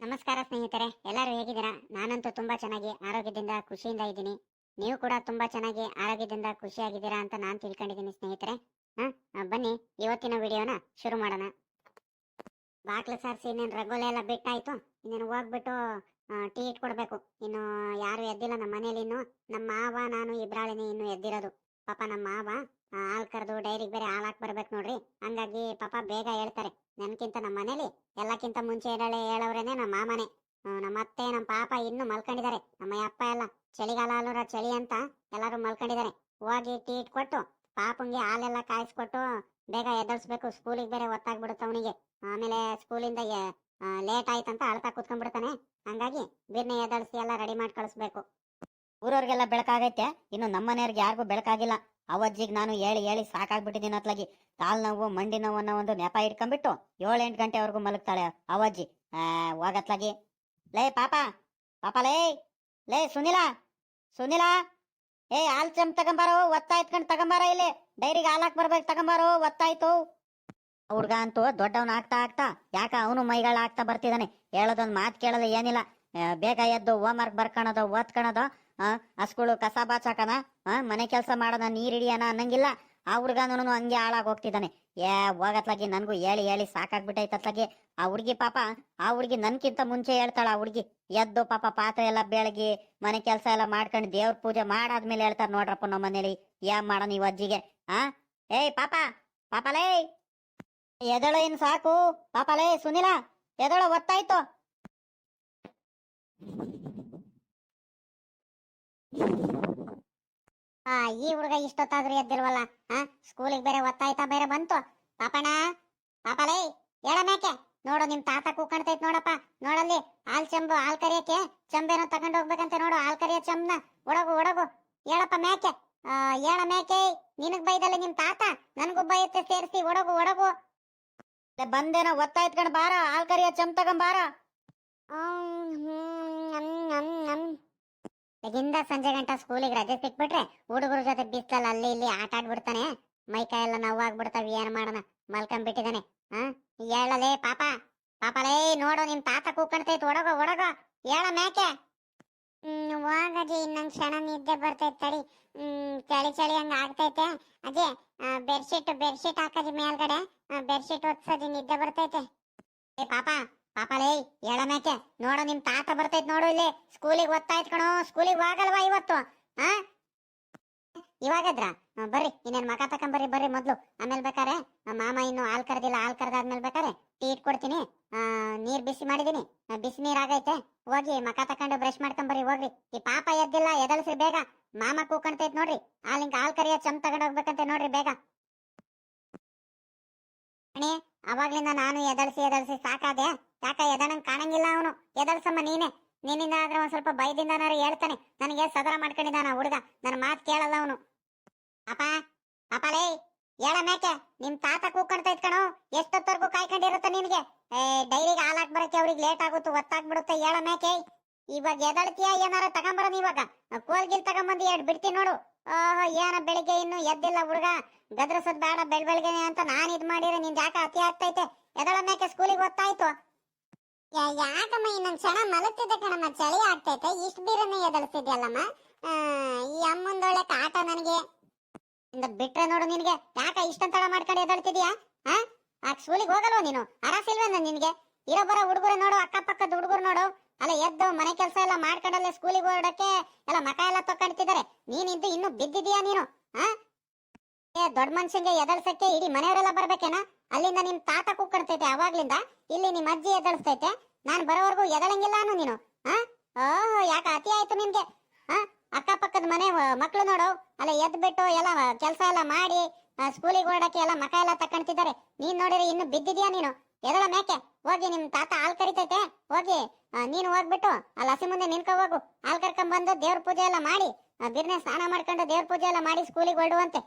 ನಮಸ್ಕಾರ ಸ್ನೇಹಿತರೆ, ಎಲ್ಲರೂ ಹೇಗಿದ್ದೀರಾ? ನಾನಂತೂ ತುಂಬಾ ಚೆನ್ನಾಗಿ, ಆರೋಗ್ಯದಿಂದ ಖುಷಿಯಿಂದ ಇದ್ದೀನಿ. ನೀವು ಕೂಡ ತುಂಬಾ ಚೆನ್ನಾಗಿ, ಆರೋಗ್ಯದಿಂದ ಖುಷಿಯಾಗಿದ್ದೀರಾ ಅಂತ ನಾನು ತಿಳ್ಕೊಂಡಿದ್ದೀನಿ ಸ್ನೇಹಿತರೆ. ಹಾ ಬನ್ನಿ, ಇವತ್ತಿನ ವಿಡಿಯೋನ ಶುರು ಮಾಡೋಣ. ಬಾಕ್ಲು ಸಾರಿಸಿ, ಇನ್ನೇನು ರಗೋಲೆ ಎಲ್ಲ ಬಿಟ್ಟಾಯ್ತು? ಇನ್ನೇನು ಹೋಗ್ಬಿಟ್ಟು ಟೀ ಇಟ್ಕೊಡ್ಬೇಕು. ಇನ್ನು ಯಾರು ಎದ್ದಿಲ್ಲ ನಮ್ಮ ಮನೇಲಿ ಇನ್ನು ನಮ್ಮ ಮಾವ, ನಾನು, ಇಬ್ರಾಳಿನಿ ಇನ್ನು ಎದ್ದಿರೋದು. ಪಾಪ ನಮ್ಮ ಮಾವ ಹಾಲ್ ಕರೆದು ಡೈರಿಗೆ ಬೇರೆ ಹಾಲ್ ಹಾಕ್ ಬರ್ಬೇಕು ನೋಡ್ರಿ. ಹಂಗಾಗಿ ಪಾಪ ಬೇಗ ಹೇಳ್ತಾರೆ. ನನ್ಕಿಂತ ನಮ್ಮ ಮನೇಲಿ ಎಲ್ಲಕ್ಕಿಂತ ಮುಂಚೆ ಹೇಳಳೆ ಹೇಳೋರೇನೆ ನಮ್ಮ ಮಾಮನೆ. ನಮ್ಮ ಅತ್ತೆ ನಮ್ಮ ಪಾಪ ಇನ್ನು ಮಲ್ಕೊಂಡಿದ್ದಾರೆ. ನಮ್ಮ ಅಪ್ಪ ಎಲ್ಲ ಚಳಿಗಾಲ ಅಲ್ಲೂರ ಚಳಿ ಅಂತ ಎಲ್ಲರೂ ಮಲ್ಕೊಂಡಿದ್ದಾರೆ. ಹೋಗಿ ಟೀ ಇಟ್ಕೊಟ್ಟು ಪಾಪಂಗೆ ಹಾಲೆಲ್ಲ ಕಾಯಿಸ್ಕೊಟ್ಟು ಬೇಗ ಎದ್ದರ್ಸ್ಬೇಕು ಸ್ಕೂಲಿಗೆ ಬೇರೆ ಒತ್ತಾಗ್ಬಿಡುತ್ತೆ ಅವನಿಗೆ. ಆಮೇಲೆ ಸ್ಕೂಲಿಂದ ಲೇಟ್ ಆಯ್ತಂತ ಅಳ್ತಾ ಕುತ್ಕೊಂಡ್ಬಿಡ್ತಾನೆ. ಹಂಗಾಗಿ ಬಿರ್ನೆ ಎದ್ದಳ್ಸಿ ಎಲ್ಲ ರೆಡಿ ಮಾಡಿ ಕಳಿಸ್ಬೇಕು ಊರವ್ರಿಗೆಲ್ಲ ಬೆಳಕಾಗೈತೆ. ಇನ್ನು ನಮ್ಮ ಮನೆಯವ್ರಿಗೆ ಯಾರಿಗೂ ಬೆಳಕಾಗಿಲ್ಲ. ಅವಜ್ಜಿಗೆ ನಾನು ಹೇಳಿ ಹೇಳಿ ಸಾಕಾಗ್ಬಿಟ್ಟಿದ್ದೀನಿ ಅತ್ಲಾಗಿ. ಕಾಲ್ ನೋವು, ಮಂಡಿ ನೋವು ಅನ್ನೋ ಒಂದು ನೆಪ ಇಟ್ಕೊಂಡ್ಬಿಟ್ಟು ಏಳೆಂಟು ಗಂಟೆವರೆಗೂ ಮಲಗ್ತಾಳೆ ಅವಜ್ಜಿ. ಹೋಗತ್ಲಾಗಿ ಲೇ ಪಾಪ ಪಾಪ ಲೇ ಲೇ ಸುನಿಲ ಸುನಿಲ. ಏ, ಹಾಲ್ ಚಮ್ ತಗೊಂಬಾರೋ ಒತ್ತ ಎತ್ಕೊಂಡು ತಗೊಂಬಾರ ಇಲ್ಲಿ. ಡೈರಿಗೆ ಹಾಲಾಕ್ ಬರ್ಬೇಕು, ತಗೊಂಬಾರೋ, ಒತ್ತಾಯ್ತು. ಹುಡ್ಗ ಅಂತೂ ದೊಡ್ಡವನ್ ಆಗ್ತಾ ಆಗ್ತಾ, ಯಾಕ ಅವನು ಮೈಗಳ ಆಗ್ತಾ ಬರ್ತಿದ್ದಾನೆ ಹೇಳೋದೊಂದು ಮಾತು ಕೇಳೋದು ಏನಿಲ್ಲ. ಬೇಗ ಎದ್ದು ಹೋಮ್ ವರ್ಕ್ ಬರ್ಕೊಳೋದು ಓದ್ಕೊಳೋದು ಹಸ್ಗಳು ಕಸ ಬಾಚಾಕನ ಮನೆ ಕೆಲಸ ಮಾಡೋಣ, ನೀರ್ ಹಿಡಿಯೋಣ ಅನ್ನಂಗಿಲ್ಲ. ಆ ಹುಡುಗನೂ ಹಂಗೆ ಹಾಳಾಗ್ ಹೋಗ್ತಿದ್ದಾನೆ. ಏ ಹೋಗತ್ಲಾಗಿ ನನ್ಗೂ ಹೇಳಿ ಹೇಳಿ ಸಾಕಾಗ್ಬಿಟ್ಟೈತತ್ಲಾಗಿ ಆ ಹುಡ್ಗಿ ಪಾಪ, ಆ ಹುಡ್ಗಿ ನನ್ಕಿಂತ ಮುಂಚೆ ಹೇಳ್ತಾಳ ಆ ಹುಡ್ಗಿ. ಎದ್ದು ಪಾಪ ಪಾತ್ರೆ ಎಲ್ಲ ಬೆಳಗಿ, ಮನೆ ಕೆಲಸ ಎಲ್ಲ ಮಾಡ್ಕೊಂಡು ದೇವ್ರ ಪೂಜೆ ಮಾಡಾದ್ಮೇಲೆ ಹೇಳ್ತಾರ ನೋಡ್ರಪ್ಪ ನಮ್ಮ ಮನೇಲಿ. ಏನ್ ಮಾಡೋಣ ಈ ಅಜ್ಜಿಗೆ? ಆ? ಏಯ್, ಪಾಪ ಪಾಪಲೇ ಎದಳು ಇನ್ ಸಾಕು. ಪಾಪಲೇ ಸುನಿಲ, ಎದಳು, ಒತ್ತಾಯ್ತು. ಆ, ಈ ಹುಡುಗ ಇಷ್ಟೊತ್ತಾದ್ರೂ ಎದ್ದಿಲ್ವಲ್ಲ, ಆ? ಸ್ಕೂಲಿಗೆ ಬೇರೆ ಒತ್ತಾಯ್ತಾ, ಬೇರೆ ಬಂತು. ಪಾಪಣ ಪಾಪಲೇ ಹೇಳ ಮೇಕೆ ನೋಡು, ನಿಮ್ ತಾತ ಕೂಕಣ್ತೈತ್ ನೋಡಪ್ಪ. ನೋಡಲ್ಲಿ, ಹಾಲ್ ಚಂಬು, ಹಾಲ್ ಕರಿಯಕ್ಕೆ ಚಂಬೇನೋ ತಗೊಂಡ್ ಹೋಗ್ಬೇಕಂತ ನೋಡು, ಹಾಲ್ ಕರಿಯ ಚಂಬ್ನ. ಒಡಗು ಒಡಗು. ಹೇಳಪ್ಪ ಮೇಕೆ ಹೇಳ ಮೇಕೆ ನಿನಗ್ ಬೈದಲ್ಲ ನಿಮ್ ತಾತ? ನನ್ಗೂ ಬೈಯತ್ತೆ, ಸೇರಿಸಿ, ಒಡಗು ಒಡಗು. ಬಂದೇನ ಒತ್ತಾಯ್ತ್ಕೊಂಡ್ ಬಾರ, ಹಾಲ್ ಕರಿಯ ಚಮ್ ತಗೊಂಬಾರ ಬೆಗಿಂದ ಸಂಜೆ ಗಂಟ ಸ್ಕೂಲಿಗೆ ರಜೆ ಸಿಕ್ಬಿಟ್ರೆ ಹುಡುಗರ ಜೊತೆ ಬಿಸ್ಲಲ್ಲಿ ಅಲ್ಲಿ ಇಲ್ಲಿ ಆಟ ಆಡ್ಬಿಡ್ತಾನೆ. ಮೈಕೈ ಎಲ್ಲ ನೋವಾಗ್ಬಿಡ್ತಾವ, ಏನ್ ಮಾಡೋಣ? ಮಲ್ಕೊಂಡ್ಬಿಟ್ಟಿದಾನೆ ಹಾ ಹೇಳಲೇ, ಪಾಪ ಪಾಪ, ಲೇ, ನೋಡು ನಿಮ್ ತಾತ ಕೂಕಣ್ತೈತ್ ಒಡಗೋ ಒಡಗೋ. ಹೇಳ ಮೇಕೆ. ಹ್ಮ್, ಹೋಗಜಿ, ಇನ್ನೊಂದ್ ಕ್ಷಣ ನಿದ್ದೆ ಬರ್ತೈತ್ ತಡಿ. ಹ್ಮ್, ಚಳಿ ಚಳಿ ಹಂಗ ಆಗ್ತೈತೆ. ಅಜ್ಜಿ ಬೆಡ್ಶೀಟ್ ಬೆಡ್ಶೀಟ್ ಹಾಕದಿ ಮೇಲ್ಗಡೆ. ಬೆಡ್ಶೀಟ್ ಒತ್ಸಜಿ, ನಿದ್ದೆ ಬರ್ತೈತೆ. ಏ, ಪಾಪ ಪಾಪಲೇ, ಹೇಳಮ್ಯಾಕೆ? ನೋಡು, ನಿಮ್ ತಾತ ಬರ್ತೈತ್ ನೋಡು ಇಲ್ಲಿ. ಸ್ಕೂಲಿಗೆ ಓದ್ತಾಯ್ತ್ ಕಣೋ, ಸ್ಕೂಲಿಗೆ ಹೋಗಲ್ವಾ ಇವತ್ತು? ಆ? ಇವಾಗದ್ರ? ಬರ್ರಿ, ಇನ್ನೇನ್ ಮಕ ತಕೊಂಬರ್ರಿ, ಬರ್ರಿ ಮೊದ್ಲು. ಆಮೇಲೆ ಬೇಕಾರೆ ಮಾಮ ಇನ್ನು ಹಾಲ್ ಕರೆದಿಲ್ಲ, ಹಾಲ್ ಕರ್ದಾದ್ಮೇಲೆ ಬೇಕಾರೆ ಟೀ ಇಟ್ಕೊಡ್ತೀನಿ. ನೀರ್ ಬಿಸಿ ಮಾಡಿದೀನಿ. ಬಿಸಿ ನೀರ್ ಆಗೈತೆ. ಹೋಗಿ ಮಕ ತಕೊಂಡು ಬ್ರಷ್ ಮಾಡ್ಕೊಂಬರ್ರಿ, ಹೋಗ್ರಿ. ಈ ಪಾಪ ಎದ್ದಿಲ್ಲ, ಎದಲ್ಸ್ರಿ ಬೇಗ. ಮಾಮ ಕೂಕಣ್ತೈತ್ ನೋಡ್ರಿ. ಹಾಲಿಂಗ್ ಹಾಲ್ ಕರಿಯ ಚಮ್ ತಗೊಂಡ್ ಹೋಗ್ಬೇಕಂತ ನೋಡ್ರಿ ಬೇಗ. ಅಣಿ ಅವಾಗ್ಲಿಂದ ನಾನು ಎದಳ್ಸಿ ಎದಳ್ಸಿ ಸಾಕಾದೆ. ಯಾಕ ಎದನಂಗ್ ಕಾಣಂಗಿಲ್ಲ ಅವನು? ಎದಲ್ಸಮ್ಮ ನೀನೆ. ನಿನ್ನಿಂದ ಆದ್ರೆ ಒಂದ್ ಸ್ವಲ್ಪ ಭಯದಿಂದನಾರು ಹೇಳ್ತಾನೆ. ನನಗೆ ಸದರ ಮಾಡ್ಕೊಂಡಿದ್ದಾನ ಹುಡುಗ. ನನ್ನ ಮಾತು ಕೇಳಲ್ಲ ಅವನು. ಅಪ್ಪ ಅಪ್ಪ ಲೇ, ಹೇಳ ಮೇಕೆ ನಿಮ್ ತಾತ ಕೂಕೊಂಡ್ತಾ ಇತ್ಕಣು ಎಷ್ಟೊತ್ತವರೆಗೂ ಕಾಯ್ಕೊಂಡಿರುತ್ತೆ ನಿನಗೆ? ಏ, ಡೈರಿಗೆ ಹಾಲಾಕ್ ಬರಕ್ಕೆ ಅವ್ರಿಗೆ ಲೇಟ್ ಆಗುತ್ತೆ ಒತ್ತಾಗ್ಬಿಡುತ್ತೆ. ಹೇಳ ಮೇಕೆ ಇವಾಗ ಎದಳ್ತೀಯ ಏನಾರ ತಗೊಂಬರೋದು ಇವಾಗ? ಕೋಲ್ಗಿಲ್ ತಗೊಂಬಂದು ಎರಡು ಬಿಡ್ತೀನಿ ನೋಡು. ಓಹೋ, ಏನ ಬೆಳಿಗ್ಗೆ ಇನ್ನು ಎದ್ದಿಲ್ಲ ಹುಡುಗ? ಗದ್ರಸದ್ ಬೇಡ ಬೆಳ್ ಬೆಳಗ್ಗೆ ಅಂತ ನಾನ್ ಇದ್ ಮಾಡಿದ್ರೆ ನಿನ್ ಯಾಕೆ ಅತಿ ಆಗ್ತೈತೆ? ಎದಳ ಮೇಕೆ ಸ್ಕೂಲಿಗೆ ಓದ್ತಾಯ್ತು ಯಾಕಮ್ಮ ಇನ್ನೊಂದ್ ಕ್ಷಣ ಮಲಗ್ತಿದ್ದೆ ಕಣಮ್ಮ. ಚಳಿ ಆಗ್ತೈತೆ. ಇಷ್ಟ ಬೀರನ್ನೇ ಎದಳಿಸ್ತಿದ್ಯಲ್ಲಮ್ಮ ಆ, ಈ ಅಮ್ಮಂದೊಳ್ಳೆ ಕಾಟ ನನಗೆ. ಇಂದ ಬಿಟ್ರೆ ನೋಡು ನಿನಗೆ. ಯಾಕ ಇಷ್ಟೊಂದ್ ಮಾಡ್ಕೊಂಡು ಎದಳ್ತಿದ್ಯಾ? ಹಾ ಆ ಸ್ಕೂಲಿಗೆ ಹೋಗಲ್ವ ನೀನು? ಅರಸಿಲ್ವೇನ ನಿನಗೆ? ಇರೋ ಬರೋ ಹುಡುಗರು ನೋಡು ಅಕ್ಕಪಕ್ಕದ ಹುಡುಗರು ನೋಡು. ಅಲ್ಲ ಎದ್ದು ಮನೆ ಕೆಲಸ ಎಲ್ಲ ಮಾಡ್ಕೊಂಡಲ್ಲೇ ಸ್ಕೂಲಿಗೆ ಓಡಕ್ಕೆ ಎಲ್ಲ ಮಕ ಎಲ್ಲ ತಕೊಂಡ್ತಿದ್ದಾರೆ ನೀನಿದ್ದು ಇನ್ನು ಬಿದ್ದಿದ್ಯಾ ನೀನು? ಹಾ ದೊಡ್ಡ ಮನುಷ್ಯಂಗೆ ಎದಳ್ಸಕ್ಕೆ? ಇಡೀ ಮನೆಯವರೆಲ್ಲ ಬರ್ಬೇಕೇನ? ಅಲ್ಲಿಂದ ನಿಮ್ ತಾತ ಕೂಕಣ್ತೈತೆ ಅವಾಗ್ಲಿಂದ? ಇಲ್ಲಿ ನಿಮ್ ಅಜ್ಜಿ ಎದಳ್ಸ್ತೈತೆ? ನಾನ್ ಬರೋವರೆಗೂ ಎದಳಂಗಿಲ್ಲ ಅನ್ನು ನೀನು ಓಹೋ, ಯಾಕ ಅತಿ ಆಯ್ತು ನಿಮ್ಗೆ ಹಾ ಅಕ್ಕಪಕ್ಕದ ಮನೆ ಮಕ್ಳು ನೋಡು. ಅಲ್ಲ ಎದ್ ಬಿಟ್ಟು ಎಲ್ಲ ಕೆಲಸ ಎಲ್ಲ ಮಾಡಿ ಸ್ಕೂಲಿಗೆ ಓಡಕ್ಕೆ ಎಲ್ಲ ಮಕ ಎಲ್ಲ ತಕೊಂಡ್ತಿದ್ದಾರೆ ನೀನ್ ನೋಡಿದ್ರೆ ಇನ್ನು ಬಿದ್ದಿದ್ಯಾ ನೀನು? ಎದಳ ಮೇಕೆ? ಹೋಗಿ ನಿಮ್ ತಾತ ಹಾಲ್ ಕರಿತೈತೆ? ಹೋಗಿ ನೀನು ಹೋಗ್ಬಿಟ್ಟು ಅಲ್ಲಿ ಹಸಿ ಮುಂದೆ ನಿನ್ಕ ಹೋಗು. ಹಾಲ್ ಕರ್ಕೊಂಡ್ ಬಂದು ದೇವ್ರ ಪೂಜೆ ಎಲ್ಲ ಮಾಡಿ ಬಿರ್ನೆ ಸ್ನಾನ ಮಾಡ್ಕೊಂಡು ದೇವ್ರ ಪೂಜೆ ಎಲ್ಲ ಮಾಡಿ ಸ್ಕೂಲಿಗೆ ಹೊರಡುವಂತೆ.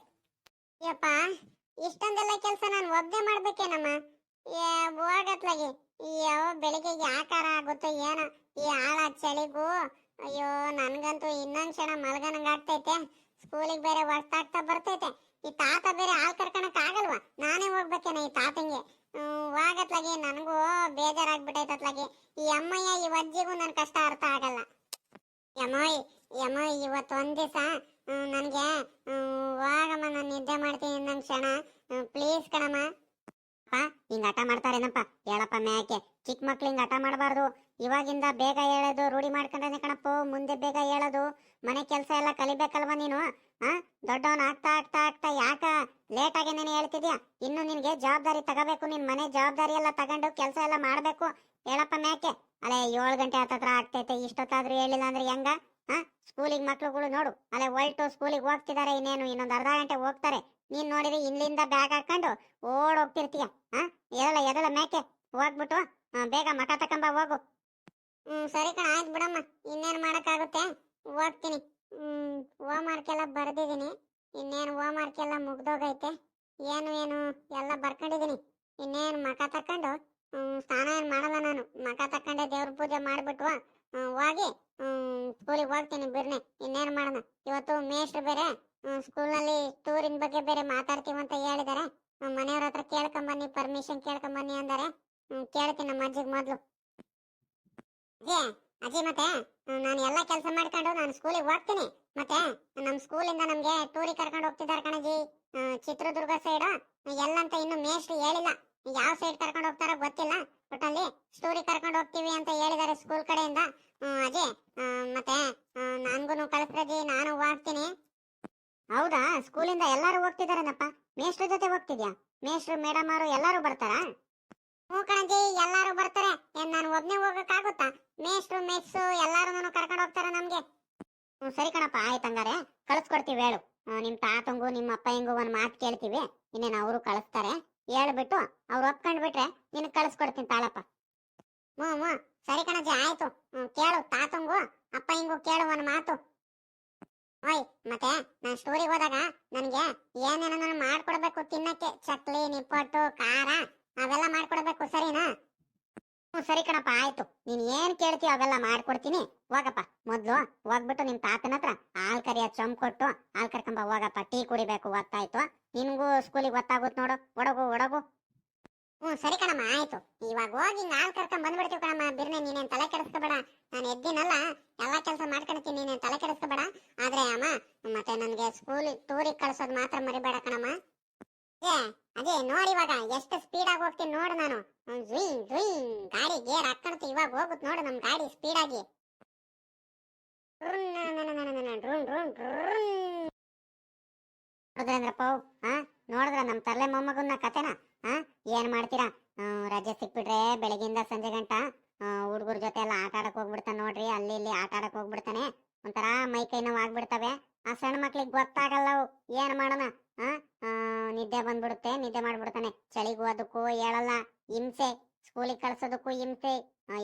ಯಪ್ಪ, ಇಷ್ಟೊಂದೆಲ್ಲ ಕೆಲಸ ನಾನು ಒಬ್ಬನೇ ಮಾಡ್ಬೇಕೇನಮ್ಮ? ಹೋಗತ್ಲಾಗಿ ಯಾವ ಬೆಳಿಗ್ಗೆ ಆಕಾರ ಆಗುತ್ತೋ ಏನೋ. ಈ ಆಳ ಚಳಿಗೂ, ಅಯ್ಯೋ, ನನ್ಗಂತೂ ಇನ್ನೊಂದ್ ಕ್ಷಣ ಮಲಗನಂಗಾಗ್ತೈತೆ. ಸ್ಕೂಲಿಗೆ ಬೇರೆ ಹೊಸ್ತಾಗ್ತಾ ಬರ್ತೈತೆ. ಈ ತಾತ ಬೇರೆ ಹಾಲು ಕರ್ಕೊಳಕ್ ಆಗಲ್ವಾ? ನಾನೇ ಹೋಗ್ಬೇಕೇನ ಈ ತಾತಂಗೆ. ಹೋಗತ್ಲಾಗಿ ನನಗೂ ಬೇಜಾರಾಗ್ಬಿಟ್ಟೈತತ್ಲಾಗಿ ಈ ಅಮ್ಮಯ್ಯ ಈ ಅಜ್ಜಿಗೂ ನನ್ನ ಕಷ್ಟ ಅರ್ಥ ಆಗಲ್ಲ. ಯಮೋಯ್ ಯಮೋಯ್ ಇವತ್ತು ಒಂದ್ ದಿವಸ ನನಗೆ ನಿದ್ದೆ ಮಾಡ್ತೀನಿ ನನ್ನ ಕ್ಷಣ. ಪ್ಲೀಸ್ ಕಣಮ್ಮ. ಅಪ್ಪ, ಹಿಂಗ ಹಠ ಮಾಡ್ತಾರೇನಪ್ಪ ಹೇಳಪ್ಪ ಮ್ಯಾಕೆ ಚಿಕ್ಕ ಮಕ್ಳು ಹಿಂಗ್ ಹಠ ಮಾಡಬಾರ್ದು. ಇವಾಗಿಂದ ಬೇಗ ಹೇಳೋದು, ರೂಢಿ ಮಾಡ್ಕೊಂಡ್ರೆ ಕಣಪ್ಪ, ಮುಂದೆ ಬೇಗ ಹೇಳೋದು. ಮನೆ ಕೆಲಸ ಎಲ್ಲ ಕಲಿಬೇಕಲ್ವ ನೀನು? ಹಾ? ದೊಡ್ಡವನ್ ಆಗ್ತಾ ಆಗ್ತಾ ಆಗ್ತಾ ಯಾಕ? ಲೇಟ್ ಆಗಿ ನೀನು ಹೇಳ್ತಿದ್ಯಾ? ಇನ್ನು ನಿನ್ಗೆ ಜವಾಬ್ದಾರಿ ತಗೋಬೇಕು, ನಿನ್ ಮನೆ ಜವಾಬ್ದಾರಿ ಎಲ್ಲ ತಗೊಂಡು ಕೆಲಸ ಎಲ್ಲ ಮಾಡ್ಬೇಕು. ಹೇಳಪ್ಪ ಮ್ಯಾಕೆ ಅಲ್ಲೇ ಏಳು ಗಂಟೆ ಹತ್ತತ್ರ ಆಗ್ತೈತೆ, ಇಷ್ಟೊತ್ತಾದ್ರೂ ಹೇಳಿಲ್ಲ ಅಂದ್ರೆ ಹೆಂಗ? ಸ್ಕೂಲಿಗೆ ಮಕ್ಳುಗಳು ನೋಡು. ಅಲ್ಲೇ ಒಲ್ಟು ಸ್ಕೂಲಿಗೆ ಹೋಗ್ತಿದ್ದಾರೆ ಇನ್ನೇನು ಇನ್ನೊಂದು ಅರ್ಧ ಗಂಟೆ ಹೋಗ್ತಾರೆ. ನೀನ್ ನೋಡಿದ್ರೆ ಇಲ್ಲಿಂದ ಬ್ಯಾಗ್ ಹಾಕೊಂಡು ಓಡ್ ಹೋಗ್ತಿರ್ತೀಯ ಹಾ? ಎದಲ್ಲ ಎದಳ ಮೇಕೆ? ಹೋಗ್ಬಿಟ್ಟು ಬೇಗ ಮಕ ತಕೊಂಬ ಹೋಗು. ಹ್ಮ್ ಸರಿ ಕಣ ಆಯ್ತು ಬಿಡಮ್ಮ. ಇನ್ನೇನು ಮಾಡಕ್ಕಾಗುತ್ತೆ? ಹೋಗ್ತೀನಿ. ಹ್ಮ್ ವರ್ಕ್ ಎಲ್ಲ ಬರ್ದಿದ್ದೀನಿ. ಇನ್ನೇನು ಹೋಮ್ ವರ್ಕ್ ಎಲ್ಲ ಮುಗ್ದೋಗೈತೆ. ಏನು ಏನು ಎಲ್ಲ ಬರ್ಕೊಂಡಿದ್ದೀನಿ. ಇನ್ನೇನು ಮಕ ತಕೊಂಡು ಸ್ನಾನ ಏನು ಮಾಡಲ್ಲ ನಾನು. ಮಕ ತಕೊಂಡೆ ದೇವ್ರ ಪೂಜೆ ಮಾಡ್ಬಿಟ್ಟು ಹ್ಮ್, ಹೋಗಿ ಸ್ಕೂಲಿಗೆ ಹೋಗ್ತೀನಿ ಬಿರ್ನೆ ಇನ್ನೇನು ಮಾಡೋಣ? ಇವತ್ತು ಮೇಷ್ಟ್ರು ಬೇರೆ ಸ್ಕೂಲ್ನಲ್ಲಿ ಟೂರಿನ ಬಗ್ಗೆ ಬೇರೆ ಮಾತಾಡ್ತೀವಿ ಅಂತ ಹೇಳಿದಾರೆ. ಹ್ಮ್, ಮನೆಯವ್ರ ಹತ್ರ ಕೇಳ್ಕೊಂಬನ್ನಿ ಪರ್ಮಿಷನ್ ಕೇಳ್ಕೊಂಬನ್ನಿ ಅಂದರೆ. ಕೇಳ್ತೀನಿ ನಮ್ಮ ಅಜ್ಜಿಗೆ ಮೊದಲು. ಅಜ್ಜಿ ಅಜ್ಜಿ ಮತ್ತೆ ನಾನು ಎಲ್ಲ ಕೆಲಸ ಮಾಡ್ಕೊಂಡು ನಾನು ಸ್ಕೂಲಿಗೆ ಹೋಗ್ತೀನಿ. ಮತ್ತೆ ನಮ್ಮ ಸ್ಕೂಲಿಂದ ನಮಗೆ ಟೂರಿಗೆ ಕರ್ಕೊಂಡು ಹೋಗ್ತಿದ್ದಾರೆ ಕಣಜಿ ಚಿತ್ರದುರ್ಗ ಸೈಡ್ ಎಲ್ಲಂತ ಇನ್ನು ಮೇಷ್ಟ್ರು ಹೇಳಿಲ್ಲ. ಯಾವ ಸೈಡ್ ಕರ್ಕೊಂಡು ಹೋಗ್ತಾರೋ ಗೊತ್ತಿಲ್ಲ. ಒಟ್ಟಲ್ಲಿ ಸ್ಟೋರಿ ಕರ್ಕೊಂಡು ಹೋಗ್ತೀವಿ ಅಂತ ಹೇಳಿದ್ದಾರೆ ಸ್ಕೂಲ್ ಕಡೆಯಿಂದ. ಅಜಯ್ ಮತ್ತೆ ನನ್ಗೂ ಕಳಿಸ್ರಜಿ ನಾನು ಹೋಗ್ತೀನಿ ಹೌದಾ? ಸ್ಕೂಲಿಂದ ಎಲ್ಲರೂ ಹೋಗ್ತಿದಾರೇನಪ್ಪ ಮೇಷ್ಟ್ರ ಜೊತೆ ಹೋಗ್ತಿದ್ಯಾ? ಮೇಷ್ಟ್ರು, ಮೇಡಮ್ ಅವರು ಎಲ್ಲರೂ ಬರ್ತಾರಾ? ಹ್ಞೂ ಕಣಜಿ, ಎಲ್ಲರೂ ಬರ್ತಾರೆ. ಏನ್, ನಾನು ಒಬ್ನೇ ಹೋಗೋಕ್ಕಾಗುತ್ತಾ? ಮೇಷ್ಟ್ರು, ಮೆಸ್ಸು ಎಲ್ಲಾರು ಕರ್ಕೊಂಡು ಹೋಗ್ತಾರೆ ನಮ್ಗೆ? ಹ್ಞೂ, ಸರಿ ಕಣಪ್ಪ, ಆಯ್ತು ಹಂಗಾರೆ. ಕಳಿಸ್ಕೊಡ್ತೀವಿ, ಹೇಳು. ನಿಮ್ಮ ನಿಮ್ ತಾತಂಗು, ನಿಮ್ಮ ಅಪ್ಪ ಹೆಂಗು ಒಂದು ಮಾತು ಕೇಳ್ತೀವಿ. ಇನ್ನೇನು ಅವರು ಕಳಿಸ್ತಾರೆ. ಹೇಳ್ಬಿಟ್ಟು ಅವ್ರು ಒಪ್ಕೊಂಡ್ ಬಿಟ್ರೆ ನಿನಗೆ ಕಳಿಸ್ಕೊಡ್ತೀನಿ ತಾಳಪ್ಪ. ಹ್ಞೂ ಸರಿ ಕಣಜಿ ಆಯ್ತು. ಕೇಳು. ತಾತಂಗು ಅಪ್ಪ ಹಿಂಗು ಕೇಳು ಒಂದು ಮಾತು. ಓಯ್, ಮತ್ತೆ ನಾನು ಸ್ಟೋರಿಗೆ ಹೋದಾಗ ನನಗೆ ಏನೇನೋ ಮಾಡ್ಕೊಡ್ಬೇಕು ತಿನ್ನಕ್ಕೆ, ಚಕ್ಲಿ, ನಿಪ್ಪಟ್ಟು, ಖಾರ, ಅವೆಲ್ಲ ಮಾಡ್ಕೊಡ್ಬೇಕು, ಸರಿನಾ? ಹ್ಞೂ ಸರಿ ಕಣಪ್ಪ, ಆಯ್ತು. ನೀನ್ ಏನ್ ಕೇಳ್ತೀಯ ಅವೆಲ್ಲ ಮಾಡ್ಕೊಡ್ತೀನಿ. ಹೋಗಪ್ಪ, ಮೊದ್ಲು ಹೋಗ್ಬಿಟ್ಟು ನಿಮ್ ತಾತನ ಹತ್ರ ಹಾಲ್ ಕರಿಯ ಚಮ್ ಕೊಟ್ಟು ಹಾಲ್ ಕರ್ಕೊಂಬ, ಹೋಗಪ್ಪ, ಟೀ ಕುಡಿಬೇಕು, ಗೊತ್ತಾಯ್ತು. ನಿನ್ಗೂ ಸ್ಕೂಲಿಗೆ ಗೊತ್ತಾಗುತ್ತೆ ನೋಡು. ಒಡಗು ಒಡಗು. ಹ್ಞೂ ಸರಿ ಕಣಮ್ಮ, ಆಯ್ತು. ಇವಾಗ ಹೋಗಿ ಹಾಲ್ ಕರ್ಕೊಂಡ್ ಬಂದ್ಬಿಡ್ತೀವಿ ಕಣಮ್ಮ. ಬಿರ್ನೆ, ನೀನೇನ್ ತಲೆ ಕೆಡಿಸ್ಕೋಬೇಡ. ನಾನು ಎದ್ದಿನಲ್ಲ, ಎಲ್ಲಾ ಕೆಲಸ ಮಾಡ್ಕೊಳ್ತೀನಿ ನೀನೇನ್ ತಲೆ ಕೆಡಿಸ್ಕೋಬೇಡ. ಆದ್ರೆ ಅಮ್ಮ, ಮತ್ತೆ ನನಗೆ ಸ್ಕೂಲ್ ಟೂರಿಗೆ ಕಳ್ಸೋದ್ ಮಾತ್ರ ಮರಿಬೇಡ ಕಣಮ್ಮ. ಅದೇ ನೋಡಿ ಇವಾಗ ಎಷ್ಟು ಸ್ಪೀಡ್ ಆಗಿ ಹೋಗ್ತೀನಿ ನೋಡು ನಾನು. ಜುಯಿಂಗ್ ಜುಯಿಂಗ್ ಗಾಡಿ ಗೇರ್ ಹಾಕೊಂಡ್ತು ಇವಾಗ ಹೋಗುತ್ತೆ ನೋಡು ನಮ್ ಗಾಡಿ ಸ್ಪೀಡ್ ಆಗಿ. ಹಾ, ನೋಡಿದ್ರ ನಮ್ ತರ್ಲೆ ಮೊಮ್ಮಗನ್ನ ಕತೆನ ಏನ್ ಮಾಡ್ತೀರಾ? ರಜೆ ಸಿಕ್ಬಿಟ್ರೆ ಬೆಳಗಿಂದ ಸಂಜೆ ಗಂಟ ಹುಡುಗರ ಜೊತೆ ಎಲ್ಲ ಆಟ ಆಡಕ್ ಹೋಗ್ಬಿಡ್ತಾನೆ ನೋಡ್ರಿ, ಅಲ್ಲಿ ಇಲ್ಲಿ ಆಟ ಆಡಕ್ ಹೋಗ್ಬಿಡ್ತಾನೆ. ಒಂಥರ ಮೈ ಕೈ ನೋವು ಆಗ್ಬಿಡ್ತವೆ. ಆ ಸಣ್ಣ ಮಕ್ಳಿಗೆ ಗೊತ್ತಾಗಲ್ಲ ಅವು, ಏನ್ ಮಾಡೋಣ? ನಿದ್ದೆ ಬಂದ್ಬಿಡುತ್ತೆ, ನಿದ್ದೆ ಮಾಡ್ಬಿಡ್ತಾನೆ. ಚಳಿಗೂ ಅದಕ್ಕೂ ಹೇಳಲ್ಲ, ಹಿಂಸೆ. ಸ್ಕೂಲಿಗೆ ಕಳ್ಸೋದಕ್ಕೂ ಹಿಂಸೆ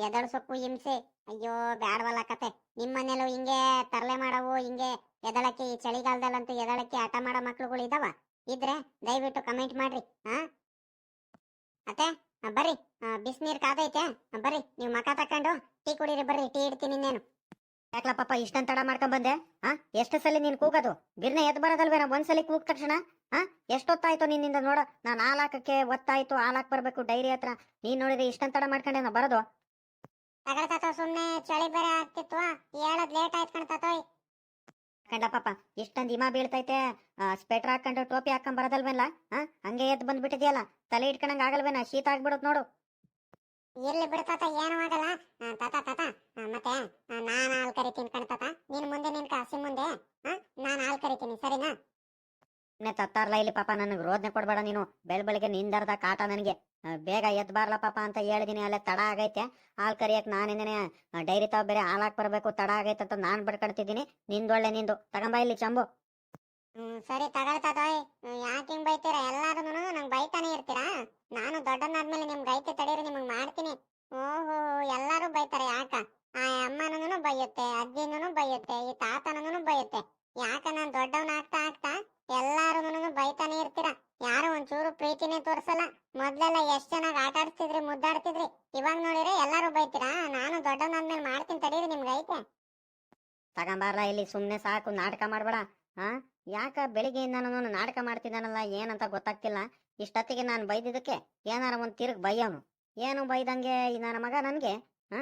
ಎದಳ್ಸೋಕ್ಕೂ ಹಿಂಸೆ. ಅಯ್ಯೋ, ಬ್ಯಾಡವಲ್ಲ ಕತೆ. ನಿಮ್ಮನೇಲೂ ಹಿಂಗೆ ತರಲೆ ಮಾಡವು, ಹಿಂಗೆ ಎದಳಕ್ಕೆ, ಈ ಚಳಿಗಾಲದಲ್ಲಂತೂ ಎದಳಕ್ಕೆ ಆಟ ಮಾಡೋ ಮಕ್ಳುಗಳು ಇದಾವ? ಇದ್ರೆ ದಯವಿಟ್ಟು ಕಮೆಂಟ್ ಮಾಡ್ರಿ ಹಾ ಅತ್ತೆ ಬರ್ರಿ. ಬಿಸಿನೀರು ಕಾದೈತೆ. ಬರ್ರಿ, ನೀವು ಮಕ ತಕೊಂಡು ಟೀ ಕುಡೀರಿ, ಬರ್ರಿ. ಟೀ ಇಡ್ತೀನಿ ಇನ್ನೇನು. ಯಾಕ್ಲ ಪಾಪ ಇಷ್ಟೊಂದ್ ತಡ ಮಾಡ್ಕೊಂಡ್ ಬಂದೆ? ಹಾ ಎಷ್ಟು ಸಲ ನೀನ್ ಕೂಗೋದು? ಬಿರ್ನೆ ಎದ್ ಬರೋದಲ್ವೇನ ಒಂದ್ಸಲಿ ಕೂಗ್ ತಕ್ಷಣ? ಹಾ ಎಷ್ಟೊತ್ತಾಯ್ತು ನಿನ್ನಿಂದ ನೋಡ. ನಾನ್ ಹಾಲಾಕಕ್ಕೆ ಒತ್ತಾಯ್ತು ಹಾಲಾಕ್ ಬರ್ಬೇಕು ಡೈರಿ ಹತ್ರ. ನೀನ್ ನೋಡಿದ್ರೆ ಇಷ್ಟೊಂದ್ ತಡ ಮಾಡ್ಕೊಂಡೇನ ಬರೋದು. ತಗಡ ತಾತ ಸುಮ್ನೆ ಚಳಿ ಬೇರೆ ಆಗ್ತಿತ್ತು. ಹೇಳದ್ ಲೇಟ್ ಆಯ್ತು ಕಣ್ತಾತೋಯ್ ಕಂಡ ಪಾಪ ಇಷ್ಟೊಂದ್ ಹಿಮ ಬೀಳ್ತೈತೆ. ಸ್ವೆಟರ್ ಹಾಕೊಂಡು ಟೋಪಿ ಹಾಕೊಂಡ್ ಬರೋದಲ್ವೇನಲ್ಲ ಹಾ ಹಂಗೆ ಎದ್ ಬಂದ್ಬಿಟ್ಟಿದ್ಯಲ್ಲ? ತಲೆ ಇಟ್ಕೊಂಡಂಗ್ ಆಗಲ್ವೇನ? ಶೀತ ಆಗ್ಬಿಡುತ್ತೆ ನೋಡು. ಇರ್ಲಿ ಬಿಡು ತಾತ, ಏನು ಆಗಲ್ಲ. ತಾತ ತಾತ ಮತ್ತೆ ನಾನ್ ಹಾಲ್ ಕರಿತೀನಿ ಕಣ ತಾತ. ನೀನ್ ಮುಂದೆ ನಿನ್ ಕಾಸಿ ಮುಂದೆ. ನಾನ್ ಹಾಲ್ ಕರಿತೀನಿ, ಸರಿನಾ? ಇನ್ನೇ ತತ್ತಾರ್ಲ ಇಲ್ಲಿ ಪಾಪ, ನನಗೆ ರೋದನೆ ಕೊಡ್ಬೇಡ ನೀನು. ಬೆಳ್ ಬೆಳಿಗ್ಗೆ ನಿಂದರ್ದ ಕಾಟ ನನಗೆ. ಬೇಗ ಎದ್ ಬಾರ್ಲ ಪಾಪ ಅಂತ ಹೇಳಿದೀನಿ, ಅಲ್ಲೇ ತಡ ಆಗೈತೆ. ಹಾಲ್ ಕರಿಯಕ್ ನಾನೇನೇ ಡೈರಿ ತಾವ್ ಬೇರೆ ಹಾಲಾಕ್ ಬರಬೇಕು, ತಡ ಆಗೈತೆ ಅಂತ ನಾನ್ ಬಡ್ಕಡ್ತಿದ್ದೀನಿ ನಿಂದೊಳ್ಳೆ ನಿಂದು. ತಗೊಂಬ ಇಲ್ಲಿ, ಚಂಬು. ಸರಿ ತಗೊಳ್ತಾತೋಯ್ ಯಾಕೆ ಹಿಂಗ್ ಬೈತೀರ? ಎಲ್ಲಾರು ನಂಗೆ ಬೈತಾನೆ ಇರ್ತೀರಾ? ನಾನು ದೊಡ್ಡನಾದ್ಮೇಲೆ ನಿಮ್ಗೆ ಐತೆ ತಡೀರಿ, ನಿಮ್ಗೆ ಮಾಡ್ತೀನಿ. ಓಹೋ, ಎಲ್ಲಾರು ಬೈತಾರೆ, ಯಾಕ? ಆ ಅಮ್ಮನೂ ಬೈಯುತ್ತೆ ಅಜ್ಜಿನೂ ಬೈಯುತ್ತೆ, ಈ ತಾತನೂ ಬೈಯುತ್ತೆ. ಯಾಕ ನಾನ್ ದೊಡ್ಡವನ್ ಆಗ್ತಾ ಆಗ್ತಾ ಎಲ್ಲಾರು ಬೈತಾನೆ ಇರ್ತೀರಾ? ಯಾರು ಒಂಚೂರು ಪ್ರೀತಿನೇ ತೋರ್ಸಲ್ಲ. ಮೊದ್ಲೆಲ್ಲ ಎಷ್ಟ್ ಚೆನ್ನಾಗಿ ಆಟ ಆಡ್ತಿದ್ರಿ, ಮುದ್ದಾಡ್ತಿದ್ರಿ. ಇವಾಗ ನೋಡಿದ್ರೆ ಎಲ್ಲಾರು ಬೈತೀರಾ? ನಾನು ದೊಡ್ಡವನಾದ್ಮೇಲೆ ಮಾಡ್ತೀನಿ ತಡೀರಿ ನಿಮ್ಗೆ ಐತೆ ತಗೊಂಬಾರ್ಲ ಇಲ್ಲಿ, ಸುಮ್ನೆ ಸಾಕು, ನಾಟಕ ಮಾಡ್ಬೇಡ ಹಾ ಯಾಕ ಬೆಳಿಗ್ಗೆಯಿಂದ ನಾನು ನಾಟಕ ಮಾಡ್ತಿದ್ದಾನಲ್ಲ ಏನಂತ ಗೊತ್ತಾಗ್ತಿಲ್ಲ. ಇಷ್ಟೊತ್ತಿಗೆ ನಾನು ಬೈದಿದ್ದಕ್ಕೆ ಏನಾರ ಒಂದು ತಿರುಗ್ ಬೈಯವನು ಏನು ಬೈದಂಗೆ ನನ್ನ ಮಗ ನನ್ಗೆ? ಹಾ?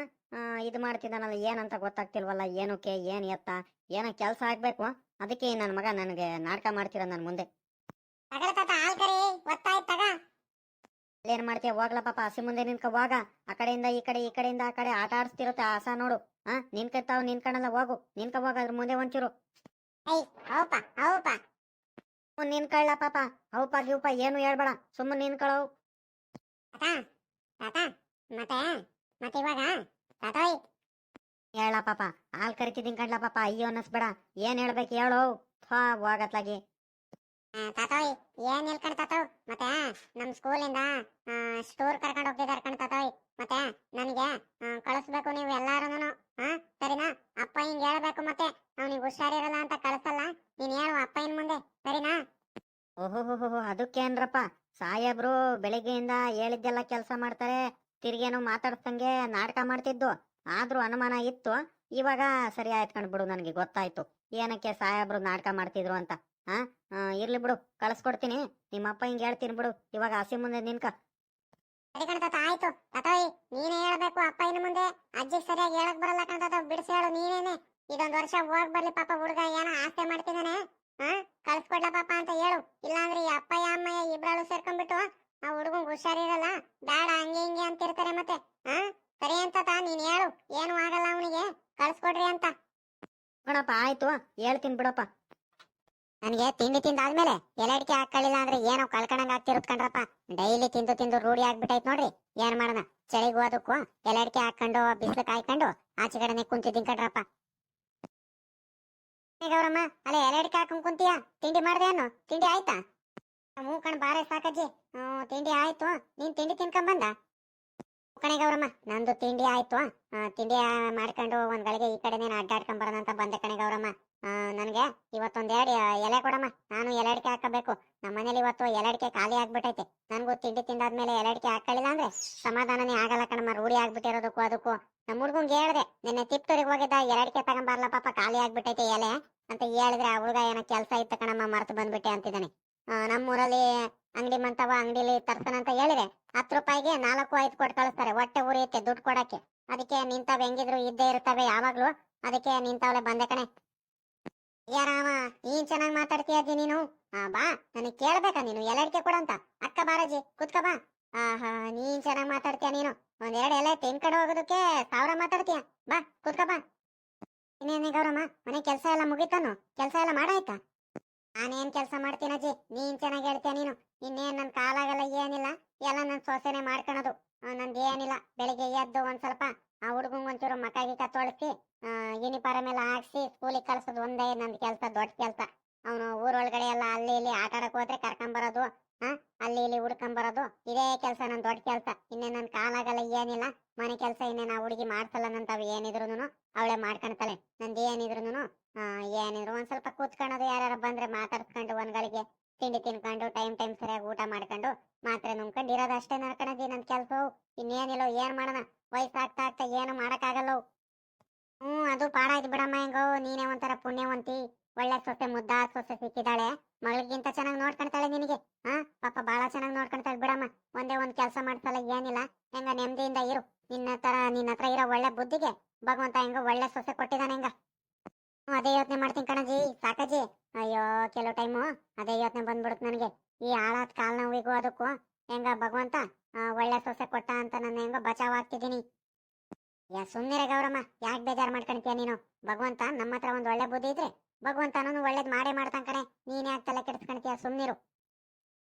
ಇದು ಮಾಡ್ತಿದ್ದಾನಲ್ಲ ಏನಂತ ಗೊತ್ತಾಗ್ತಿಲ್ವಲ್ಲ ಏನಕ್ಕೆ ಏನ್ ಎತ್ತ ಏನೋ ಕೆಲಸ ಆಗ್ಬೇಕು. ಅದಕ್ಕೆ ನನ್ನ ಮಗ ನನಗೆ ನಾಟಕ ಮಾಡ್ತೀರ ನನ್ನ ಮುಂದೆ. ಏನ್ ಮಾಡ್ತೀಯ? ಹೋಗ್ಲ ಪಾಪ ಹಸಿ ಮುಂದೆ ನಿನ್ಕ ಹೋಗ. ಆ ಕಡೆಯಿಂದ ಈ ಕಡೆ ಈ ಕಡೆಯಿಂದ ಆ ಕಡೆ ಆಟ ಆಡಿಸ್ತಿರುತ್ತೆ ಆಸ ನೋಡು. ಹಾ? ನಿನ್ಕತ್ತಾವ್ ನಿನ್ಕಣಲ್ಲ ಹೋಗು. ನಿನ್ಕ ಹೋಗ ಅದ್ರ ಮುಂದೆ ಒಂಚೂರು. ಐ ಹೌಪ ಹೌಪ ನಿನ್ ನಿನ್ಕಳ್ಳ ಪಾಪ. ಹೌಪ ಗಿವ್ಪ ಏನು ಹೇಳ್ಬೇಡ. ಸುಮ್ಮನೆ ನಿನ್ಕಳವು ತಾತ ತಾತ, ಮತ್ತೆ ಮತ್ತೆ ಇವಾಗ? ತಾತೋಯ್. ಹೇಳ ಪಾಪ. ಹಾಲ್ ಕರಿತಿದ್ದೀನಿ ಕಣ್ಲ ಪಾಪ. ಅಯ್ಯೋ, ಅನ್ನಿಸ್ಬೇಡ. ಏನ್ ಹೇಳ್ಬೇಕು ಹೇಳು. ಥಾ, ಹೋಗತ್ಲಾಗಿ. ತಾತೋಯ್, ಏನ್ ಹೇಳ್ಕಂಡ್ ತಾತೋ? ಮತ್ತೆ, ನಮ್ ಸ್ಕೂಲಿಂದ ಸ್ಟೋರ್ ಕರ್ಕೊಂಡು ಹೋಗ್ತಿದ್ದಾರೆ ಕಣ್ ತಾತೋಯ್. ಮತ್ತೆ, ನನಗೆ ಕಳಿಸ್ಬೇಕು ನೀವು ಎಲ್ಲಾರೂನು ಸರಿನಾ? ಅಪ್ಪ ಹಿಂಗ್ ಹೇಳ್ಬೇಕು ಮತ್ತೆ ಅವ್ನಿಗೆ ಹುಷಾರಿರಲ್ಲ ಅಂತ ಕಳ್ಸಲ್ಲ ನೀನ್ ಹೇಳು ಅಪ್ಪಯ್ಯನ ಮುಂದೆ ಸರಿನಾ ಓಹೋ ಅದಕ್ಕೇನ್ರಪ್ಪ ಸಾಹೇಬ್ರು ಬೆಳಿಗ್ಗೆಯಿಂದ ಹೇಳಿದ್ದೆಲ್ಲ ಕೆಲಸ ಮಾಡ್ತಾರೆ ತಿರ್ಗೇನು ಮಾತಾಡ್ಸಂಗೆ ನಾಟಕ ಮಾಡ್ತಿದ್ದು. ಆದ್ರೂ ಅನುಮಾನ ಇತ್ತು. ಇವಾಗ ಸರಿ ಆಯ್ತು ಕಣ್ಬಿಡು ನನಗೆ ಗೊತ್ತಾಯ್ತು. ಏನಕ್ಕೆ ಸಾಹೇಬ್ರು ನಾಟಕ ಮಾಡ್ತಿದ್ರು ಅಂತ? ಹಾ ಇರ್ಲಿ ಬಿಡು, ಕಳ್ಸ್ಕೊಡ್ತೀನಿ. ನಿಮ್ಮ ಅಪ್ಪ ಹಿಂಗ್ ಹೇಳ್ತೀನಿ ಬಿಡು. ಇವಾಗ ಹಸಿ ಮುಂದೆ ನಿನ್ಕ. ಸರಿ ಆಯ್ತು. ತಾತೋಯ್, ನೀನೇ ಹೇಳ್ಬೇಕು ಇನ್ನು ಮುಂದೆ. ಅಜ್ಜಿ ಸರಿಯಾಗಿ ಹೇಳಕ್ ಬರಲ್ಲ ಕಣ್ತಾತ ಬಿಡಿಸಿ ಹೇಳು ನೀನೇನೆ. ಇದೊಂದು ವರ್ಷ ಹೋಗ್ ಬರ್ಲಿ ಪಾಪ ಹುಡುಗ, ಏನೋ ಆಸೆ ಮಾಡ್ತಿದ್ದಾನೆ. ಕಳ್ಸ್ಕೊಡ್ಲ ಪಾಪ ಅಂತ ಹೇಳು. ಇಲ್ಲಾಂದ್ರೆ ಈ ಅಪ್ಪ ಅಮ್ಮಯ್ಯ ಇಬ್ರಾಳು ಸೇರ್ಕೊಂಡ್ಬಿಟ್ಟು ಆ ಹುಡುಗಂಗ್ ಹುಷಾರಿರಲ್ಲ. ಬೇಡ ಹಂಗೆ ಹಿಂಗೆ ಅಂತಿರ್ತಾರೆ ಮತ್ತೆ. ಹಾ ಸರಿ ಅಂತ ತಾ ನೀನ್ ಹೇಳು. ಏನು ಆಗಲ್ಲ ಅವನಿಗೆ. ಕಳ್ಸ್ಕೊಡ್ರಿ ಅಂತ. ಕಣಪ್ಪ ಆಯ್ತು. ಹೇಳ್ತೀನಿ ಬಿಡಪ್ಪ. ನನಗೆ ತಿಂಡಿ ತಿಂದಾದ್ಮೇಲೆ ಎಲೆ ಅಡಿಕೆ ಹಾಕೊಳ್ಳಿಲ್ಲ ಅಂದ್ರೆ ಏನೋ ಕಳ್ಕೊಂಡಂಗ ಆಗ್ತಿರುತ್ ಕಣ್ರಪ್ಪ. ಡೈಲಿ ತಿಂದು ತಿಂದು ರೂಢಿ ಆಗ್ಬಿಟ್ಟೈತ್ ನೋಡ್ರಿ. ಏನ್ ಮಾಡೋಣ ಚಳಿಗೂ ಅದಕ್ಕೂ ಎಲೆ ಅಡಿಕೆ ಹಾಕೊಂಡು ಬಿಸಿಲು ಕಾಯ್ಕೊಂಡು ಆಚೆ ಕಡೆನೆ ಕುಂತಿದ್ದೀನಿ ಕಣ್ರಪ್ಪ. ಗೌರಮ್ಮ ಅಲ್ಲೇ ಎಲೆ ಕಾಕು ಕುಂತಿಯ? ತಿಂಡಿ ಮಾಡ್ದೆ ಏನು ತಿಂಡಿ ಆಯ್ತಾ? ಹ್ಞೂ ಕಣ್ ಬಾರೆ ಸಾಕಜ್ಜಿ. ಹ್ಞೂ ತಿಂಡಿ ಆಯ್ತು. ನೀನ್ ತಿಂಡಿ ತಿನ್ಕೊಂಡ್ ಬಂದ? ಕಣೆ ಗೌರಮ್ಮ ನಂದು ತಿಂಡಿ ಆಯ್ತು ತಿಂಡಿ ಮಾಡ್ಕೊಂಡು ಒಂದ್ ಗಳಿಗೆ ಈ ಕಡೆ ನೀನು ಅಡ್ಡಾಡ್ಕೊಂಡ್ ಬರೋಣ ಅಂತ ಬಂದೆ ಕಣೆ ಗೌರಮ್ಮ ಆ, ನನ್ಗೆ ಇವತ್ತೊಂದೆರಡು ಎಲೆ ಕೊಡಮ್ಮ. ನಾನು ಎಲೆಡಿಕೆ ಹಾಕಬೇಕು. ನಮ್ಮ ಮನೇಲಿ ಇವತ್ತು ಎಲಡಿಕೆ ಖಾಲಿ ಆಗ್ಬಿಟ್ಟೈತೆ. ನನಗೂ ತಿಂಡಿ ತಿಂದಾದ್ಮೇಲೆ ಎಲೆಡಿಕೆ ಹಾಕೊಳ್ಳಿಲ್ಲ ಅಂದ್ರೆ ಸಮಾಧಾನನೇ ಆಗಲ್ಲ ಕಣಮ್ಮ. ರೂಢಿ ಆಗ್ಬಿಟ್ಟಿರೋದಕ್ಕೂ ಅದಕ್ಕೂ. ನಮ್ಮ ಹುಡ್ಗಂಗೆ ಹೇಳ್ದೆ ನಿನ್ನೆ ತಿಪ್ತೂರಿಗೆ ಹೋಗಿದ್ದ ಎಲಡಿಕೆ ತಗೊಂಬರ್ಲ ಪಾಪ ಖಾಲಿ ಆಗ್ಬಿಟ್ಟೈತೆ ಎಲೆ ಅಂತ ಹೇಳಿದ್ರೆ ಆ ಹುಡುಗ ಏನೋ ಕೆಲಸ ಇತ್ತು ಕಣಮ್ಮ ಮರ್ತು ಬಂದ್ಬಿಟ್ಟೆ ಅಂತಿದ್ದಾನೆ. ನಮ್ಮೂರಲ್ಲಿ ಅಂಗಡಿ ಮಂತವ ಅಂಗಡಿಲಿ ತರ್ತಾನಂತ ಹೇಳಿದೆ. ಹತ್ತು ರೂಪಾಯಿಗೆ ನಾಲ್ಕು ಐದು ಕೊಟ್ಟು ಕಳಿಸ್ತಾರೆ. ಹೊಟ್ಟೆ ಉರಿಯುತ್ತೆ ದುಡ್ಡು ಕೊಡಕ್ಕೆ. ಅದಕ್ಕೆ ನಿಂತವ್ ಹೆಂಗಿದ್ರು ಇದ್ದೇ ಇರ್ತವೆ ಯಾವಾಗ್ಲೂ. ಅದಕ್ಕೆ ನಿಂತವಳೆ ಬಂದೆ ಕಣೆ. ಯಾರಾಮ ನೀನ್ ಚೆನ್ನಾಗಿ ಮಾತಾಡ್ತೀಯ ನೀನು? ಬಾ, ನನಗೆ ಕೇಳ್ಬೇಕಾ ನೀನು? ಎಲ್ಲಡಿಕೆ ಕೊಡಂತ ಅಕ್ಕ ಬಾರಾಜಿ ಕುತ್ಕ ಬಾ. ಆಹಾ, ನೀನ್ ಚೆನ್ನಾಗಿ ಮಾತಾಡ್ತೀಯ ನೀನು? ಒಂದೆರಡು ಎಲೆ ತಿನ್ಕೊಂಡು ಹೋಗೋದಕ್ಕೆ ಸಾವಿರ ಮಾತಾಡ್ತೀಯ? ಬಾ, ಕುತ್ಕ ಬಾ. ಇನ್ನೇನೇ ಗೌರಮ್ಮ, ಮನೆ ಕೆಲಸ ಎಲ್ಲ ಮುಗಿತಾನು? ಕೆಲಸ ಎಲ್ಲ ಮಾಡಾಯ್ತಾ? ನಾನೇನ್ ಕೆಲಸ ಮಾಡ್ತೀನಜ್ಜಿ ನೀನ್ ಚೆನ್ನಾಗಿ ಹೇಳ್ತೀಯ ನೀನು. ಇನ್ನೇನ್ ನನ್ ಕಾಲಾಗಲ್ಲ ಏನಿಲ್ಲ? ಎಲ್ಲ ನನ್ ಸೊಸೆನೆ ಮಾಡ್ಕೊಳೋದು ನಂದು ಏನಿಲ್ಲ. ಬೆಳಿಗ್ಗೆ ಎದ್ದು ಒಂದ್ ಸ್ವಲ್ಪ ಆ ಹುಡುಗಂಗ್ ಒಂಚೂರು ಮಕ ಗಿಕ ತೊಳಸಿ ಯೂನಿಫಾರ್ಮ್ ಎಲ್ಲ ಹಾಕ್ಸಿ ಸ್ಕೂಲಿಗೆ ಕಳ್ಸೋದು ಒಂದೇ ನಂದ್ ಕೆಲ್ಸ, ದೊಡ್ಡ ಕೆಲಸ. ಅವನು ಊರೊಳಗಡೆ ಎಲ್ಲ ಅಲ್ಲಿ ಇಲ್ಲಿ ಆಟ ಆಡಕ್ ಹೋದ್ರೆ ಕರ್ಕೊಂಬರೋದು ಅಲ್ಲಿ ಇಲ್ಲಿ ಹುಡ್ಕೊಂಬರೋದು ಇದೇ ಕೆಲಸ ನನ್ ದೊಡ್ಡ ಕೆಲಸ. ಇನ್ನೇ ನನ್ ಕಾಲಾಗಲ್ಲ ಏನಿಲ್ಲ, ಮನೆ ಕೆಲಸ ಇನ್ನೇನ್ ಹುಡುಗಿ ಮಾಡ್ಸಲ್ಲ ನಂತಾವ್ ಏನಿದ್ರು ಅವಳೆ ಮಾಡ್ಕೊಂತಾಳೆ ನಂದ್ ಏನಿದ್ರುನು ಆ ಏನಿದ್ರು ಒಂದ್ ಸ್ವಲ್ಪ ಕೂತ್ಕೊಳ್ಳೋದು ಯಾರ್ಯಾರ ಬಂದ್ರೆ ಮಾತಾಡ್ಸ್ಕೊಂಡು ಒಂದ್ಗಳಿಗೆ ತಿಂಡಿ ತಿನ್ಕೊಂಡು ಟೈಮ್ ಟೈಮ್ ಸರಿಯಾಗಿ ಊಟ ಮಾಡ್ಕೊಂಡು ಮಾತ್ರೆ ನುಂಗ್ಕೊಂಡು ಇರೋದು ಅಷ್ಟೇ ನಡ್ಕೊಳದಿ ನನ್ ಕೆಲಸ ಇನ್ನೇನಿಲ್ಲ ಏನ್ ಮಾಡೋಣ? ವಯಸ್ಸಾಗ್ತಾ ಆಗ್ತಾ ಏನು ಮಾಡಕ್ಕಾಗಲ್ಲ ಹ್ಮ್, ಅದು ಪಾಡಾಯ್ತು ಬಿಡಮ್ಮ ಹೆಂಗೋ. ನೀನೇ ಒಂಥರ ಪುಣ್ಯವಂತಿ. ಒಳ್ಳೆ ಸೊಸೆ ಮುದ್ದಾ ಸೊಸೆ ಸಿಕ್ಕಿದಾಳೆ ಮಗಳಿಗಿಂತ ಚೆನ್ನಾಗಿ ನೋಡ್ಕೊಂತಾಳೆ ನಿನಗೆ. ಹಾ, ಪಾಪ ಬಹಳ ಚೆನ್ನಾಗಿ ನೋಡ್ಕೊಂತಾಳೆ ಬಿಡಮ್ಮ. ಒಂದೇ ಒಂದ್ ಕೆಲಸ ಮಾಡ್ಸಲ್ಲ, ಏನಿಲ್ಲ. ಹೆಂಗ ನೆಮ್ಮದಿಯಿಂದ ಇರು. ನಿನ್ನ ತರ ನಿನ್ನ ಹತ್ರ ಇರೋ ಒಳ್ಳೆ ಬುದ್ಧಿಗೆ ಭಗವಂತ ಹೆಂಗ ಒಳ್ಳೆ ಸೊಸೆ ಕೊಟ್ಟಿದ್ದಾನೆ ಹೆಂಗ. ಅದೇ ಯೋಚನೆ ಮಾಡ್ತೀನಿ ಕಣಜಿ. ಸಾಕಜಿ. ಅಯ್ಯೋ ಕೆಲವು ಟೈಮು ಅದೇ ಯೋಚನೆ ಬಂದ್ಬಿಡುತ್ತೆ ನನಗೆ. ಈ ಹಾಳಾದ ಕಾಲ್ ನೋವಿಗೂ ಅದಕ್ಕೂ. ಹೆಂಗ ಭಗವಂತ ಒಳ್ಳೆ ಸೊಸೆ ಕೊಟ್ಟ ಅಂತ ನನ್ನ ಹೆಂಗ ಬಚಾವ್ ಆಗ್ತಿದ್ದೀನಿ ಯಾ ಸುಮ್ಮನೆ ಗೌರಮ್ಮ. ಯಾಕೆ ಬೇಜಾರ್ ಮಾಡ್ಕೊಂತೀಯ ನೀನು? ಭಗವಂತ ನಮ್ಮ ಹತ್ರ ಒಂದು ಒಳ್ಳೆ ಬುದ್ಧಿ ಇದ್ರೆ ಭಗವಂತನೂ ಒಳ್ಳೇದ್ ಮಾಡೇ ಮಾಡ್ತಾನ್ ಕಣೆ. ನೀನ್ ಯಾಕೆ ತಲೆ ಕೆಡಿಸ್ಕೊಂತೀಯ ಸುಮ್ನಿರು.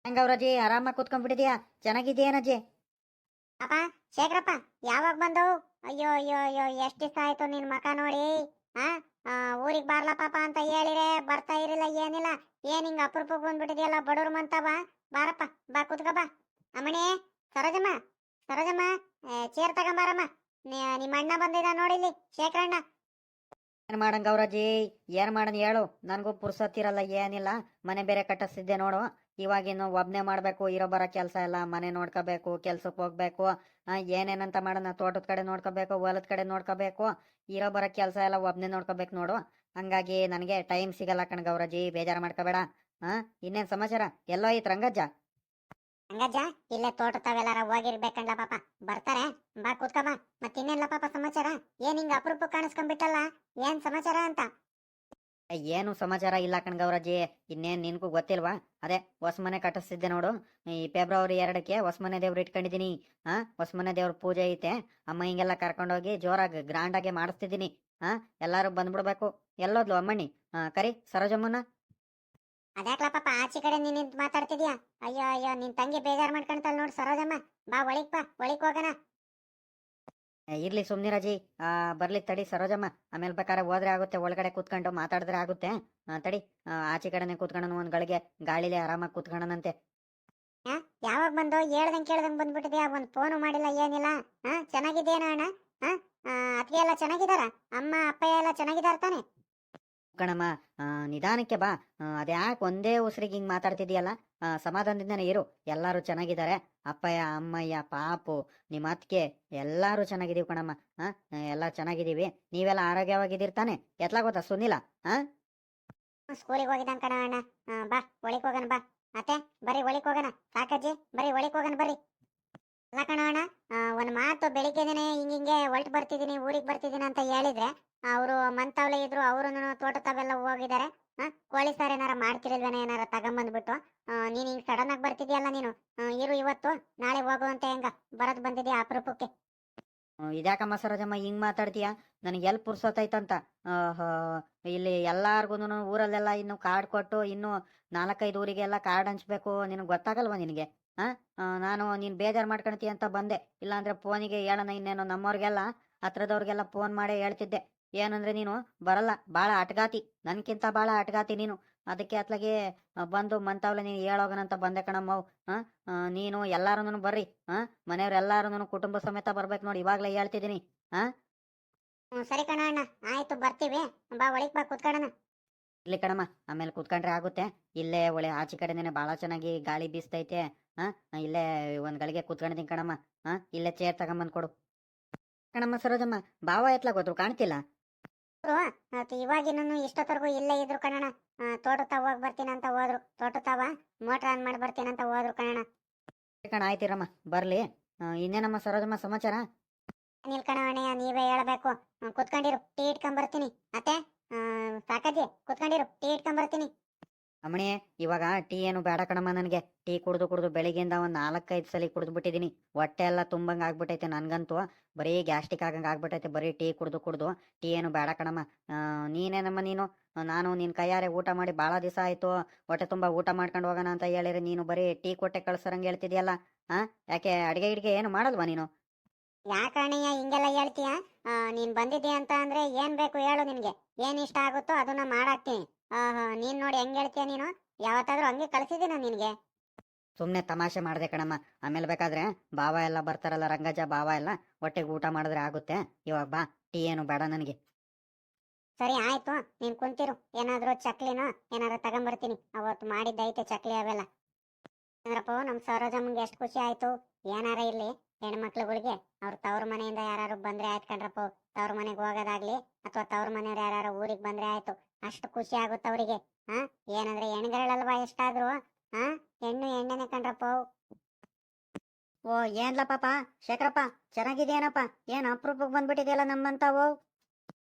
ಹೆಂಗವ್ರಜಿ ಆರಾಮಾಗಿ ಕೂತ್ಕೊಂಡ್ಬಿಟ್ಟಿದ್ಯಾ? ಚೆನ್ನಾಗಿದ್ಯೇನಜ್ಜಿ ಅಪ್ಪ ಶೇಖರಪ್ಪ ಯಾವಾಗ ಬಂದವು? ಅಯ್ಯೋ ಅಯ್ಯೋ ಅಯ್ಯೋ ಎಷ್ಟು ದಿವಸ ಆಯ್ತು ನಿನ್ ಮಕ ನೋಡಿ. ಆ? ಊರಿಗೆ ಬಾರ್ಲ ಪಾಪ ಅಂತ ಹೇಳಿರೆ, ಬರ್ತಾ ಇರಿಲ್ಲ ಏನಿಲ್ಲ. ಏನ್ ಹಿಂಗ ಅಪರೂಪಕ್ಕೆ ಬಂದ್ಬಿಟ್ಟಿದ್ಯಲ್ಲ, ಬಡವ್ರ ಮಂತವ ಬಾರಪ್ಪ, ಬಾ ಕುತ್ಕ ಬಾ. ಅಮ್ಮಣಿ, ಸರೋಜಮ್ಮ ಸರೋಜಮ್ಮ ಚೇರ್ ತಗೊಂಬಾರಮ್ಮ. ನಿಮ್ಮ ಅಣ್ಣ ಬಂದಿದ ನೋಡಿಲಿ ಶೇಖರಣ್ಣ. ಏನ್ ಮಾಡಂಗ ಗೌರಜಿ ಏನ್ ಮಾಡನ್ ಹೇಳು? ನನಗೂ ಪುರ್ಸೊತ್ತಿರಲ್ಲ ಏನಿಲ್ಲ. ಮನೆ ಬೇರೆ ಕಟ್ಟಿಸ್ತಿದ್ದೆ ನೋಡು. ಇವಾಗಿನ್ನು ಒಬ್ನೇ ಮಾಡ್ಬೇಕು, ಇರೋ ಬರೋ ಕೆಲಸ ಎಲ್ಲ ಮನೆ ನೋಡ್ಕೋಬೇಕು ಕೆಲ್ಸಕ್ಕೆ ಹೋಗ್ಬೇಕು ಏನೇನಂತ ಮಾಡೋಣ, ತೋಟದ ಕಡೆ ನೋಡ್ಕೋಬೇಕು, ಹೊಲದ ಕಡೆ ನೋಡ್ಕೋಬೇಕು, ಇರೋ ಬರೋ ಕೆಲಸ ಎಲ್ಲ ಒಬ್ನೇ ನೋಡ್ಕೋಬೇಕು ನೋಡು. ಹಂಗಾಗಿ ನನಗೆ ಟೈಮ್ ಸಿಗಲ್ಲ ಕಣ್ ಗೌರಜಿ ಬೇಜಾರು ಮಾಡ್ಕೋಬೇಡ ಹಾ ಇನ್ನೇನ್ ಸಮಾಚಾರ? ಎಲ್ಲೋ ಐತ್ ರಂಗಜ್ಜ? ಹಂಗಜ್ಜ ಇಲ್ಲೇ ತೋಟ ತಾವೆಲ್ಲಾರ ಹೋಗಿರ್ಬೇಕಂಡ್ಲ ಪಾಪ, ಬರ್ತಾರೆ, ಬಾ ಕೂತ್ಕ ಬಾ ಮತ್ ಇನ್ನೇನ್ಲ ಪಾಪ ಸಮಾಚಾರ? ಏನ್ ಹಿಂಗ ಅಪರೂಪ ಕಾಣಿಸ್ಕೊಂಡ್ಬಿಟ್ಟಲ್ಲ, ಏನ್ ಸಮಾಚಾರ ಅಂತ? ಏನು ಸಮಾಚಾರ ಇಲ್ಲ ಕಣ್ ಇನ್ನೇನು ನಿನ್ಗೂ ಗೊತ್ತಿಲ್ವಾ? ಅದೇ ಹೊಸ ಮನೆ ಕಟ್ಟಿಸ್ತಿದ್ದೆ ನೋಡು. ಈ ಫೆಬ್ರವರಿ ಎರಡಕ್ಕೆ ಹೊಸ ಮನೆ ದೇವ್ರು ಇಟ್ಕೊಂಡಿದೀನಿ. ಹಾ ಹೊಸ ಮನೆ ದೇವ್ರ ಪೂಜೆ ಐತೆ. ಅಮ್ಮ ಹಿಂಗೆಲ್ಲ ಕರ್ಕೊಂಡೋಗಿ ಜೋರಾಗಿ ಗ್ರಾಂಡ್ ಆಗಿ ಮಾಡಿಸ್ತಿದ್ದೀನಿ ಹಾ ಎಲ್ಲಾರು ಬಂದ್ಬಿಡ್ಬೇಕು. ಎಲ್ಲೋದ್ಲು ಅಮ್ಮಣ್ಣಿ? ಕರಿ, ಸರೋಜಮ್ಮನ? ಅದ್ಯಾಕ್ಲ ಪಾಪ ಆಚೆ ಕಡೆ ನೀನ್ ಮಾತಾಡ್ತಿದ್ಯಾ? ಅಯ್ಯೋ ಅಯ್ಯೋ, ನಿನ್ ತಂಗಿ ಬೇಜಾರ್ ಮಾಡ್ಕೊಂತಲ್ ನೋಡ್ ಸರೋಜಮ್ಮ. ಬಾ ಒಳಿಕ್ ಬಾ ಒಳಿಕ್ ಹೋಗೋಣ. ಇರ್ಲಿ ಸುಮ್ನಿರಾಜಿ ಬರ್ಲಿ ತಡಿ ಸರೋಜಮ್ಮ. ಆಮೇಲೆ ಬೇಕಾದ್ರೆ ಹೋದ್ರೆ ಆಗುತ್ತೆ, ಒಳಗಡೆ ಕೂತ್ಕೊಂಡು ಮಾತಾಡಿದ್ರೆ ಆಗುತ್ತೆ. ತಡಿ. ಆಚೆ ಕಡೆನೆ ಕೂತ್ಕೊಂಡು ಒಂದ್ ಗಳಿಗೆ, ಗಾಳಿಲಿ ಆರಾಮಾಗಿ ಕೂತ್ಕೊಂಡನಂತೆ. ಯಾವಾಗ ಬಂದು ಹೇಳ್ದಂಗ್ ಕೇಳ್ದಂಗ್ ಬಂದ್ಬಿಟ್ಟಿದ್ಯಾ? ಒಂದ್ ಫೋನು ಮಾಡಿಲ್ಲ, ಏನಿಲ್ಲ? ಹಾ ಚೆನ್ನಾಗಿದ್ದೇನ ಅಣ್ಣ? ಹಾ ಅತ್ಗೆ ಎಲ್ಲ ಚೆನ್ನಾಗಿದಾರ ಅಮ್ಮ ಅಪ್ಪ ಎಲ್ಲ ಚೆನ್ನಾಗಿದಾರ ಕಣಮ್ಮ ನಿಧಾನಕ್ಕೆ ಬಾ. ಅದ್ಯಾಕೆ ಒಂದೇ ಉಸಿರಿಗೆ ಹಿಂಗ್ ಮಾತಾಡ್ತಿದ್ಯಲ್ಲ ಸಮಾಧಾನದಿಂದನೇ ಇರು. ಎಲ್ಲಾರು ಚೆನ್ನಾಗಿದ್ದಾರೆ ಅಪ್ಪಯ್ಯ, ಅಮ್ಮಯ್ಯ, ಪಾಪು ನಿಮ್ಮ ಅತ್ತಿಗೆ ಎಲ್ಲಾರು ಚೆನ್ನಾಗಿದೀವಿ ಕಣಮ್ಮ. ಹಾ ಎಲ್ಲ ಚೆನ್ನಾಗಿದೀವಿ. ನೀವೆಲ್ಲ ಆರೋಗ್ಯವಾಗಿದ್ದೀರಿ ತಾನೆ ಎತ್ಲಾ ಗೊತ್ತಾ ಸುನಿಲ ಹಾ ಸ್ಕೂಲಿಗೆ ಹೋಗಿದ್ದಾನ ಕಣ ಅಣ್ಣ. ಬಾ ಒಳಿಕ್ ಹೋಗೋಣ, ಬಾ. ಅತ್ತೆ ಬರೀ ಒಳಿಕ್ ಹೋಗೋಣ. ಸಾಕಜ್ಜಿ ಬರೀ ಒಳಿಕ್ ಹೋಗಣ, ಬರ್ರಿ. ಅಲ್ಲ ಕಣ ಅಣ್ಣ ಒಂದ್ ಮಾತು ಹಿಂಗ ಹಿಂಗೆ ಹೊಲ್ಟ್ ಬರ್ತಿದೀನಿ, ಊರಿಗೆ ಬರ್ತಿದೀನಿ ಅಂತ ಹೇಳಿದ್ರೆ, ಅವರು ಮಂತವ್ಲೆ ಇದ್ರು ಅವರು ತೋಟ ತಾವೆಲ್ಲ ಹೋಗಿದ್ದಾರೆ ಕೋಳಿ ಸಾರ್ ಏನಾರ ಮಾಡ್ತಿರಲ್ವೇನ ಏನಾರ ತಗೊಂಬಂದ್ಬಿಟ್ಟು ನೀನ್ ಹಿಂಗ್ ಸಡನ್ ಆಗಿ ಬರ್ತಿದ್ಯಲ್ಲ ನೀನು ಇರು ಇವತ್ತು, ನಾಳೆ ಹೋಗುವಂತೆ ಹೆಂಗ, ಬರದ್ ಬಂದಿದ್ಯಾ ಅಪರೂಪಕ್ಕೆ? ಇದ್ಯಾಕಮ್ಮ ಸರೋಜಮ್ಮ ಹಿಂಗೆ ಮಾತಾಡ್ತೀಯ? ನನಗೆ ಎಲ್ಲಿ ಪುರ್ಸೋತೈತಂತ ಇಲ್ಲಿ ಎಲ್ಲಾರ್ಗು ಊರಲ್ಲೆಲ್ಲ ಇನ್ನು ಕಾರ್ಡ್ ಕೊಟ್ಟು ಇನ್ನು ನಾಲ್ಕೈದು ಊರಿಗೆಲ್ಲ ಕಾರ್ಡ್ ಹಂಚ್ಬೇಕು ನಿನಗೆ ಗೊತ್ತಾಗಲ್ವಾ ನಿನಗೆ? ಆ ನಾನು ನೀನು ಬೇಜಾರ್ ಮಾಡ್ಕೊಳ್ತೀಯ ಅಂತ ಬಂದೆ. ಇಲ್ಲಾಂದ್ರೆ ಫೋನಿಗೆ ಹೇಳೋಣ ಇನ್ನೇನು ನಮ್ಮವ್ರಿಗೆಲ್ಲ, ಹತ್ರದವ್ರಿಗೆಲ್ಲ ಫೋನ್ ಮಾಡಿ ಹೇಳ್ತಿದ್ದೆ. ಏನಂದ್ರೆ ನೀನು ಬರಲ್ಲ ಭಾಳ ಆಟಗಾತಿ ನನ್ಕಿಂತ ಭಾಳ ಅಟ್ಗಾತಿ ನೀನು. ಅದಕ್ಕೆ ಅತ್ಲಾಗೆ ಬಂದು ಮಂತಾವ್ಲ ನೀನು ಹೇಳೋಗನಂತ ಬಂದೆ ಕಣಮ್ಮ ಅವ್. ಆ, ನೀನು ಎಲ್ಲಾರು ಬರ್ರಿ. ಹಾ ಮನೆಯವ್ರು ಎಲ್ಲಾರು ಕುಟುಂಬ ಸಮೇತ ಬರ್ಬೇಕು ನೋಡಿ ಇವಾಗ್ಲೇ ಹೇಳ್ತಿದ್ದೀನಿ ಹಾ ಸರಿ ಕಣ ಅಣ್ಣ. ಆಯ್ತು ಬರ್ತೀವಿ. ಬಾ ಒಳಿಕ್ ಬಾ ಕುತ್ಕೊಳ್ಳೋಣ ಇಲ್ಲಿ ಕಣಮ್ಮ. ಆಮೇಲೆ ಕುತ್ಕೊಂಡ್ರೆ ಆಗುತ್ತೆ. ಇಲ್ಲೇ ಒಳ್ಳೆ ಆಚೆ ಕಡೆನೇ ಭಾಳ ಚೆನ್ನಾಗಿ ಗಾಳಿ ಬೀಸ್ತೈತೆ. ಹಾ ಇಲ್ಲೇ ಒಂದ್ ಗಳಿಗೆ ಕುತ್ಕೊಂಡಿದ್ದೀನಿ ಕಣಮ್ಮ. ಹಾ ಇಲ್ಲೇ ಚೇರ್ ತಗೊಂಬಂದ್ ಕೊಡು. ಕಣಮ್ಮ ಸರೋಜಮ್ಮ ಬಾವ ಎತ್ಲಾಗ ಹೋದ್ರು ಕಾಣ್ತಿಲ್ಲ? ಇವಾಗಿನೂ ಇಷ್ಟೊತ್ತವರೆಗೂ ಇಲ್ಲೇ ಇದ್ರು ಕಣಣ್ಣ. ಆ, ತೋಟ ತಾವ ಹೋಗಿ ಬರ್ತೀನಿ ಅಂತ ಹೋದ್ರು. ತೋಟ ತಾವ ಮೋಟರ್ ಆನ್ ಮಾಡಿ ಬರ್ತೀನಿ ಅಂತ ಹೋದ್ರು ಕಣಣ್ಣ. ಕಣ ಆಯ್ತಿರಮ್ಮ ಬರ್ಲಿ. ಇನ್ನೇನಮ್ಮ ಸರೋಜಮ್ಮ ಸಮಾಚಾರ? ನಿಲ್ ಕಣವಣ್ಣಯ್ಯ ನೀವೇ ಹೇಳ್ಬೇಕು. ಕುತ್ಕೊಂಡಿರು ಟೀ ಇಟ್ಕೊಂಡ್ ಬರ್ತೀನಿ. ಅತ್ತೆ ಆ, ಸಾಕಜ್ಜಿ ಕುತ್ಕೊಂಡಿರು ಟೀ ಇಟ್ಕೊಂಡ್ ಬರ್ತೀನಿ. ಅಮ್ಮಣಿ, ಇವಾಗ ಟೀ ಏನು ಬೇಡ ಕಣಮ್ಮ ನನಗೆ. ಟೀ ಕುಡ್ದು ಕುಡಿದು ಬೆಳಿಗ್ಗೆಯಿಂದ ಒಂದು ನಾಲ್ಕೈದು ಸಲ ಕುಡ್ದು ಬಿಟ್ಟಿದ್ದೀನಿ. ಹೊಟ್ಟೆ ಎಲ್ಲ ತುಂಬಂಗೆ ಆಗ್ಬಿಟ್ಟೈತೆ ನನಗಂತೂ. ಬರೀ ಗ್ಯಾಸ್ಟಿಕ್ ಆಗಂಗೆ ಆಗ್ಬಿಟ್ಟೈತೆ. ಬರೀ ಟೀ ಕುಡ್ದು ಕುಡಿದು. ಟೀ ಏನು ಬೇಡ ಕಣಮ್ಮ. ನೀನೇನಮ್ಮ ನೀನು? ನಾನು ನಿನ್ನ ಕೈಯಾರೆ ಊಟ ಮಾಡಿ ಭಾಳ ದಿವಸ ಆಯ್ತು. ಹೊಟ್ಟೆ ತುಂಬಾ ಊಟ ಮಾಡ್ಕೊಂಡು ಹೋಗೋಣ ಅಂತ ಹೇಳಿರಿ. ನೀನು ಬರೀ ಟೀ ಕೊಟ್ಟೆ ಕಳ್ಸರಂಗೆ ಹೇಳ್ತಿದ್ಯಲ್ಲ. ಆ, ಯಾಕೆ ಅಡಿಗೆ ಗಿಡಿಗೆ ಏನು ಮಾಡಲ್ವಾ ನೀನು? ಯಾಕಣ್ಣಯ್ಯ ಹಿಂಗೆಲ್ಲ ಹೇಳ್ತೀಯ? ನೀನ್ ಬಂದಿದ್ದೀಯ ಅಂತ ಅಂದ್ರೆ ಏನ್ ಬೇಕು ಹೇಳು ನಿನಗೆ. ಏನ್ ಇಷ್ಟ ಆಗುತ್ತೋ ಅದನ್ನ ಮಾಡಾಕ್ತೀನಿ. ಆಹಾ ನೀನ್ ನೋಡಿ ಹೆಂಗ್ ಹೇಳ್ತೀಯ ನೀನು? ಯಾವತ್ತಾದ್ರೂ ಹಂಗೆ ಕಳ್ಸಿದೀನ ನಿನ್ಗೆ? ಸುಮ್ನೆ ತಮಾಷೆ ಮಾಡ್ದೆ ಕಣಮ್ಮ. ಆಮೇಲೆ ಬೇಕಾದ್ರೆ ಬಾವ ಎಲ್ಲ ಬರ್ತಾರಲ್ಲ ರಂಗಜ ಬಾವ ಎಲ್ಲ ಹೊಟ್ಟೆಗೆ ಊಟ ಮಾಡಿದ್ರೆ ಆಗುತ್ತೆ. ಇವಾಗ ಬಾ ಟೀ ಏನು ಬೇಡ ನನಗೆ. ಸರಿ ಆಯ್ತು. ನೀನ್ ಕುಂತಿರು. ಏನಾದ್ರೂ ಚಕ್ಲಿನೋ ಏನಾದ್ರು ತಗೊಂಬರ್ತೀನಿ. ಅವತ್ತು ಮಾಡಿದ್ದೈತೆ ಚಕ್ಲಿ ಅವೆಲ್ಲ. ಅಂದ್ರಪ್ಪ ನಮ್ ಸರೋಜಮ್ಮಂಗೆ ಎಷ್ಟು ಖುಷಿ ಆಯ್ತು. ಏನಾರ ಇಲ್ಲಿ ಹೆಣ್ಮಕ್ಳುಗಳಿಗೆ. ಅವ್ರ ತವ್ರ ಮನೆಯಿಂದ ಯಾರು ಬಂದ್ರೆ ಆಯ್ತು ಕಣ್ರಪ್ಪ. ತವ್ರ ಮನೆಗೆ ಹೋಗೋದಾಗ್ಲಿ ಅಥವಾ ತವ್ರ ಮನೆಯವ್ರು ಯಾರು ಊರಿಗೆ ಬಂದ್ರೆ ಆಯ್ತು, ಅಷ್ಟು ಖುಷಿ ಆಗುತ್ತೆ ಅವರಿಗೆ. ಹಾ, ಏನಂದ್ರೆ ಹೆಣ್ಗಳಲ್ವಾ ಎಷ್ಟಾದ್ರು, ಹಾ, ಹೆಣ್ಣು ಎಣ್ಣೆನೆ ಕಣ್ರಪ್ಪ ಓ, ಏನ್ಲ ಪಾಪ? ಶೇಖರಪ್ಪ, ಚೆನ್ನಾಗಿದೆಯೇನಪ್ಪ? ಏನ್ ಅಪ್ರೂಪಕ್ ಬಂದ್ಬಿಟ್ಟಿದೆಯಲ್ಲ ನಮ್ಮಂತಾವು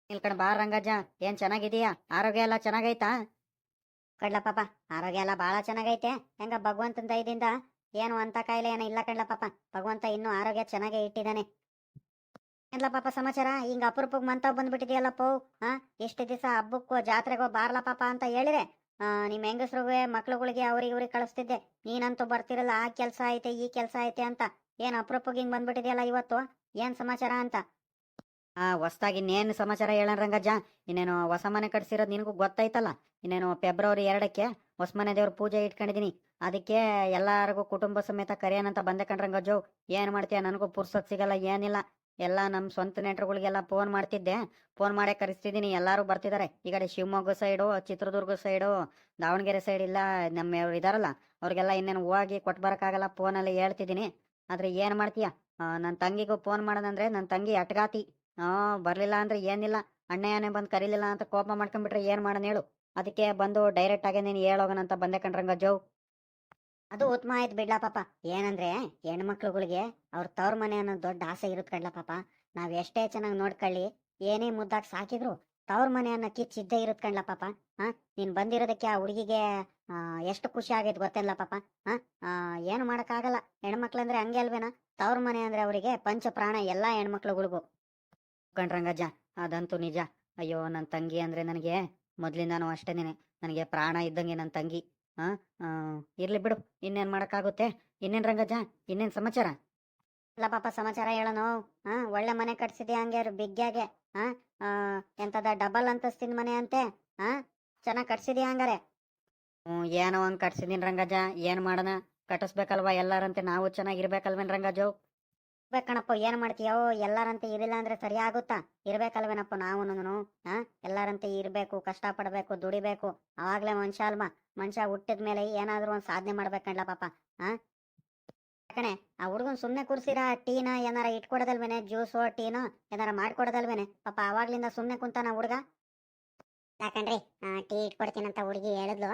ಕಣ ಬಾ ರಂಗಜ್ಜ, ಏನ್ ಚೆನ್ನಾಗಿದೀಯಾ ಆರೋಗ್ಯ ಎಲ್ಲ ಚೆನ್ನಾಗೈತಾ? ಕಡ್ಲ ಪಾಪ, ಆರೋಗ್ಯ ಎಲ್ಲ ಬಹಳ ಚೆನ್ನಾಗೈತೆ. ಹೆಂಗ ಭಗವಂತನ ದಯದಿಂದ? ಏನು ಅಂತ ಕಾಯಿಲೆ ಏನೋ ಇಲ್ಲ ಕಡ್ಲ ಪಾಪ. ಭಗವಂತ ಇನ್ನೂ ಆರೋಗ್ಯ ಚೆನ್ನಾಗೇ ಇಟ್ಟಿದ್ದಾನೆ. ಏನ್ಲ ಪಾಪ ಸಮಾಚಾರ? ಹಿಂಗ ಅಪರೂಪಕ್ಕೆ ಮಂತಾವ್ ಬಂದ್ಬಿಟ್ಟಿದೆಯಲ್ಲಪ್ಪ ಹಾ ಎಷ್ಟು ದಿವಸ ಹಬ್ಬಕ್ಕೋ ಜಾತ್ರೆಗೋ ಬಾರ್ಲ ಪಾಪ ಅಂತ ಹೇಳಿದೆ. ಆ, ನಿಮ್ ಹೆಂಗಸ್ರಿಗೆ ಮಕ್ಳುಗಳಿಗೆ ಅವ್ರಿಗೆ ಇವ್ರಿಗೆ ಕಳಿಸ್ತಿದ್ದೆ. ನೀನಂತೂ ಬರ್ತಿರಲ್ಲ ಆ ಕೆಲ್ಸ ಐತೆ ಈ ಕೆಲ್ಸ ಐತೆ ಅಂತ. ಏನ್ ಅಪರೂಪಕ್ಕೆ ಹಿಂಗ್ ಬಂದ್ಬಿಟ್ಟಿದ್ಯಲ್ಲ ಇವತ್ತು? ಏನ್ ಸಮಾಚಾರ ಅಂತ? ಆ ಹೊಸ್ದಾಗಿ ಇನ್ನೇನು ಸಮಾಚಾರ ಹೇಳೋಣ ರಂಗಜ್ಜ? ಇನ್ನೇನು ಹೊಸ ಮನೆ ಕಟ್ಸಿರೋದು ನಿನಗೂ ಗೊತ್ತೈತಲ್ಲ ಇನ್ನೇನು ಫೆಬ್ರವರಿ ಎರಡಕ್ಕೆ ಹೊಸ ಮನೆ ದೇವ್ರ ಪೂಜೆ ಇಟ್ಕೊಂಡಿದ್ದೀನಿ ಅದಕ್ಕೆ ಎಲ್ಲಾರಿಗೂ ಕುಟುಂಬ ಸಮೇತ ಕರೆಯೋಣಂತ ಬಂದೆ ಕಣ್ರಂಗಜ್ಜು ಏನ್ ಮಾಡ್ತೀಯ? ನನಗೂ ಪುರ್ಸತ್ ಸಿಗಲ್ಲ ಏನಿಲ್ಲ. ಎಲ್ಲ ನಮ್ಮ ಸ್ವಂತ ನೆಂಟರುಗಳಿಗೆಲ್ಲ ಫೋನ್ ಮಾಡ್ತಿದ್ದೆ. ಫೋನ್ ಮಾಡೇ ಕರೆಸ್ತಿದ್ದೀನಿ. ಎಲ್ಲರೂ ಬರ್ತಿದ್ದಾರೆ ಈ ಕಡೆ Shivamogga side Chitradurga side Davanagere side ಇಲ್ಲ, ನಮ್ಮ ಇದಾರಲ್ಲ, ಅವ್ರಿಗೆಲ್ಲ ಇನ್ನೇನು ಹೋಗಿ ಕೊಟ್ಟು ಬರೋಕ್ಕಾಗಲ್ಲ ಫೋನಲ್ಲಿ ಹೇಳ್ತಿದ್ದೀನಿ. ಆದ್ರೆ ಏನು ಮಾಡ್ತೀಯ? ನನ್ನ ತಂಗಿಗೂ ಫೋನ್ ಮಾಡೋದಂದ್ರೆ ನನ್ನ ತಂಗಿ ಅಟ್ಗಾತಿ. ಹಾಂ ಬರಲಿಲ್ಲ ಅಂದ್ರೆ ಏನಿಲ್ಲ. ಅಣ್ಣಯ್ಯನೇ ಬಂದು ಕರೀಲಿಲ್ಲ ಅಂತ ಕೋಪ ಮಾಡ್ಕೊಂಡ್ಬಿಟ್ರೆ ಏನು ಮಾಡೋಣ ಹೇಳು. ಅದಕ್ಕೆ ಬಂದು ಡೈರೆಕ್ಟ್ ಆಗಿ ಹೇಳೋಗೋಣ ಹೇಳೋಗನಂತ ಬಂದೆ ಕಣ್ರಂಗ ಜೋ ಅದು ಉತ್ತಮ ಆಯ್ತು ಬಿಡ್ಲಾ ಪಾಪ. ಏನಂದ್ರೆ ಹೆಣ್ಮಕ್ಳುಗಳಿಗೆ ಅವ್ರ ತವ್ರ ಮನೆ ಅನ್ನೋ ದೊಡ್ಡ ಆಸೆ ಇರುತ್ತೆ ಕಡ್ಲ ಪಾಪ. ನಾವ್ ಎಷ್ಟೇ ಚೆನ್ನಾಗಿ ನೋಡ್ಕೊಳ್ಳಿ, ಏನೇ ಮುದ್ದಾಗಿ ಸಾಕಿದ್ರು ತವ್ರ ಮನೆ ಅನ್ನೋ ಕಿಚ್ಚಿದ್ದೇ ಇರುತ್ತೆ ಕಣ್ಲ ಪಾಪ. ಹಾ, ನೀನ್ ಬಂದಿರೋದಕ್ಕೆ ಆ ಹುಡುಗಿಗೆ ಎಷ್ಟು ಖುಷಿ ಆಗೈತ್ ಗೊತ್ತಿಲ್ಲ ಪಾಪ. ಹಾ ಏನು ಮಾಡಕ್ಕಾಗಲ್ಲ. ಹೆಣ್ಮಕ್ಳಂದ್ರೆ ಹಂಗೆ ಅಲ್ವೇನಾ? ತವ್ರ ಮನೆ ಅಂದ್ರೆ ಅವರಿಗೆ ಪಂಚ ಪ್ರಾಣ ಎಲ್ಲಾ ಹೆಣ್ಮಕ್ಳುಗಳಿಗೂ. ಕಣ್ರಂಗಜ್ಜ ಅದಂತೂ ನಿಜ. ಅಯ್ಯೋ ನನ್ನ ತಂಗಿ ಅಂದ್ರೆ ನನಗೆ ಮೊದ್ಲಿಂದಾನು ಅಷ್ಟೇನೆ ನನಗೆ ಪ್ರಾಣ ಇದ್ದಂಗೆ ನನ್ನ ತಂಗಿ. ಹಾ ಇರ್ಲಿ ಬಿಡು. ಇನ್ನೇನ್ ಮಾಡಕ್ಕಾಗುತ್ತೆ? ಇನ್ನೇನ್ ರಂಗಜ್ಜ ಇನ್ನೇನ್ ಸಮಾಚಾರ? ಇಲ್ಲ ಪಾಪ ಸಮಾಚಾರ ಹೇಳೋನು. ಹಾ ಒಳ್ಳೆ ಮನೆ ಕಟ್ಸಿದ್ಯಾ ಹಂಗೆ ಬಿಗ್ಗ್ಯಾಗೆ ಹಾ ಆ, ಎಂತದ ಡಬಲ್ ಅಂತಸ್ತಿನ ಮನೆ ಅಂತೆ. ಹಾ ಚೆನ್ನಾಗ್ ಕಟ್ಸಿದ್ಯಾ ಹಂಗಾರೆ? ಹ್ಞೂ ಏನೋ ಹಂಗ್ ಕಟ್ಸಿದೀನಿ ರಂಗಜ್ಜ ಏನ್ ಮಾಡೋಣ? ಕಟ್ಟಿಸ್ಬೇಕಲ್ವಾ ಎಲ್ಲಾರಂತೆ? ನಾವು ಚೆನ್ನಾಗಿರ್ಬೇಕಲ್ವೇನ್ ರಂಗಜ್ಜು ಬೇಕಣಪ್ಪ ಏನ್ ಮಾಡ್ತೀಯೋ, ಎಲ್ಲಾರಂತೆ ಇರಿಲ್ಲ ಅಂದ್ರೆ ಸರಿ ಆಗುತ್ತಾ? ಇರ್ಬೇಕಲ್ವೇನಪ್ಪ ನಾವು ಹಾ ಎಲ್ಲಾರಂತೆ ಇರ್ಬೇಕು ಕಷ್ಟ ಪಡ್ಬೇಕು ದುಡಿಬೇಕು. ಅವಾಗ್ಲೇ ಮನುಷ್ಯ ಅಲ್ವಾ ಮನುಷ್ಯ ಹುಟ್ಟಿದ ಮೇಲೆ ಏನಾದ್ರೂ ಒಂದ್ ಸಾಧನೆ ಮಾಡ್ಬೇಕಲ್ಲ ಪಾಪ ಹಾ ಯಾಕಣೆ ಆ ಹುಡುಗನ್ ಸುಮ್ನೆ ಕುರ್ಸಿರ, ಟೀನ, ಏನಾರ ಇಟ್ಕೊಡದಲ್ವೇನೆ, ಜ್ಯೂಸು, ಟೀನೋ, ಏನಾರ ಮಾಡ್ಕೊಡದಲ್ವೇನೆ? ಪಾಪ ಅವಾಗ್ಲಿಂದ ಸುಮ್ನೆ ಕುಂತಾನ ಹುಡುಗ? ಯಾಕಂಡ್ರಿ ಟೀ ಇಟ್ಕೊಡ್ತೀನಂತ ಹುಡುಗಿ ಹೇಳಿದ್ಲು.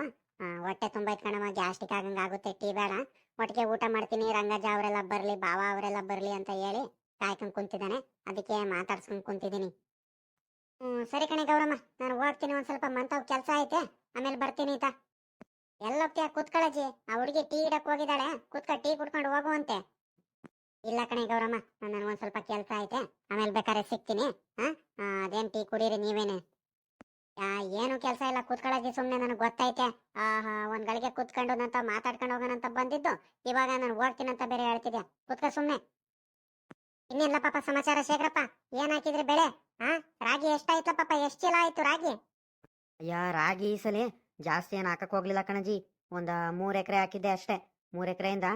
ಹೊಟ್ಟೆ ತುಂಬಾ ಇಟ್ಕೊಂಡಮ್ಮ ಗ್ಯಾಸ್ಟಿಕ್ ಆಗಂಗ ಆಗುತ್ತೆ ಟೀ ಬೇಡ. ಒಟ್ಟಿಗೆ ಊಟ ಮಾಡ್ತೀನಿ, ರಂಗಜ್ಜ ಅವರೆಲ್ಲ ಬರ್ಲಿ, ಬಾವ ಅವರೆಲ್ಲ ಬರ್ಲಿ ಅಂತ ಹೇಳಿ ಕಾಯ್ಕೊಂಡ್ ಕುಂತಿದ್ದಾನೆ. ಅದಕ್ಕೆ ಮಾತಾಡ್ಸ್ಕೊಂಡ್ ಕುಂತಿದ್ದೀನಿ. ಹ್ಮ್, ಸರಿ ಕಣೆ ಗೌರಮ್ಮ. ನಾನು ಹೋಗ್ತೀನಿ ಒಂದ್ ಸ್ವಲ್ಪ ಮಂತವ್ ಕೆಲಸ ಐತೆ. ಆಮೇಲೆ ಬರ್ತೀನಿ ಈತ. ಎಲ್ಲೋಗ್ತೀಯ ಕುತ್ಕೊಳ್ಳಜಿ ಆ ಹುಡುಗಿ ಟೀ ಇಡಕ್ ಹೋಗಿದ್ದಾಳೆ. ಕೂತ್ಕ, ಟೀ ಕುಡ್ಕೊಂಡು ಹೋಗುವಂತೆ. ಇಲ್ಲ ಕಣೆ ಗೌರಮ್ಮ ಒಂದ್ ಸ್ವಲ್ಪ ಕೆಲಸ ಐತೆ. ಆಮೇಲೆ ಬೇಕಾದ್ರೆ ಸಿಗ್ತೀನಿ, ಹ? ಅದೇನ್ ಟೀ ಕುಡೀರಿ ನೀವೇನೆ. ಏನು ಕೆಲಸ ಇಲ್ಲ, ಕೂತ್ಕೊಳ್ಳೋಕೆ ಸುಮ್ಮನೆ ನನಗೆ ಗೊತ್ತೈತೆ. ಆಹಾ, ಒಂದ್ ಗಳಿಗೆ ಕೂತ್ಕೊಂಡು ನಂತ ಮಾತಾಡ್ಕೊಂಡು ಹೋಗೋಣ ಅಂತ ಬಂದಿದ್ದು, ಇವಾಗ ನಾನು ಓಡ್ತೀನಂತ ಬೇರೆ ಹೇಳ್ತಿದ್ಯಾ? ಕೂತ್ಕ ಸುಮ್ಮನೆ ಇನ್ನೇನ್ಲ ಪಾಪ ಸಮಾಚಾರ ಶೇಖರಪ್ಪ? ಏನ್ ಬೆಳೆ? ಹಾ ರಾಗಿ ಎಷ್ಟಾಯ್ತಲ್ಲ ಪಾಪ? ಎಷ್ಟ್ ಚೀಲ ಆಯ್ತು ರಾಗಿ? ಅಯ್ಯ, ರಾಗಿ ಈ ಸಲ ಜಾಸ್ತಿ ಏನು ಹಾಕಕ್ ಹೋಗ್ಲಿಲ್ಲ ಕಣಜಿ. ಒಂದ, ಮೂರ್ ಎಕರೆ ಹಾಕಿದ್ದೆ ಅಷ್ಟೇ. ಮೂರ್ ಎಕರೆಯಿಂದ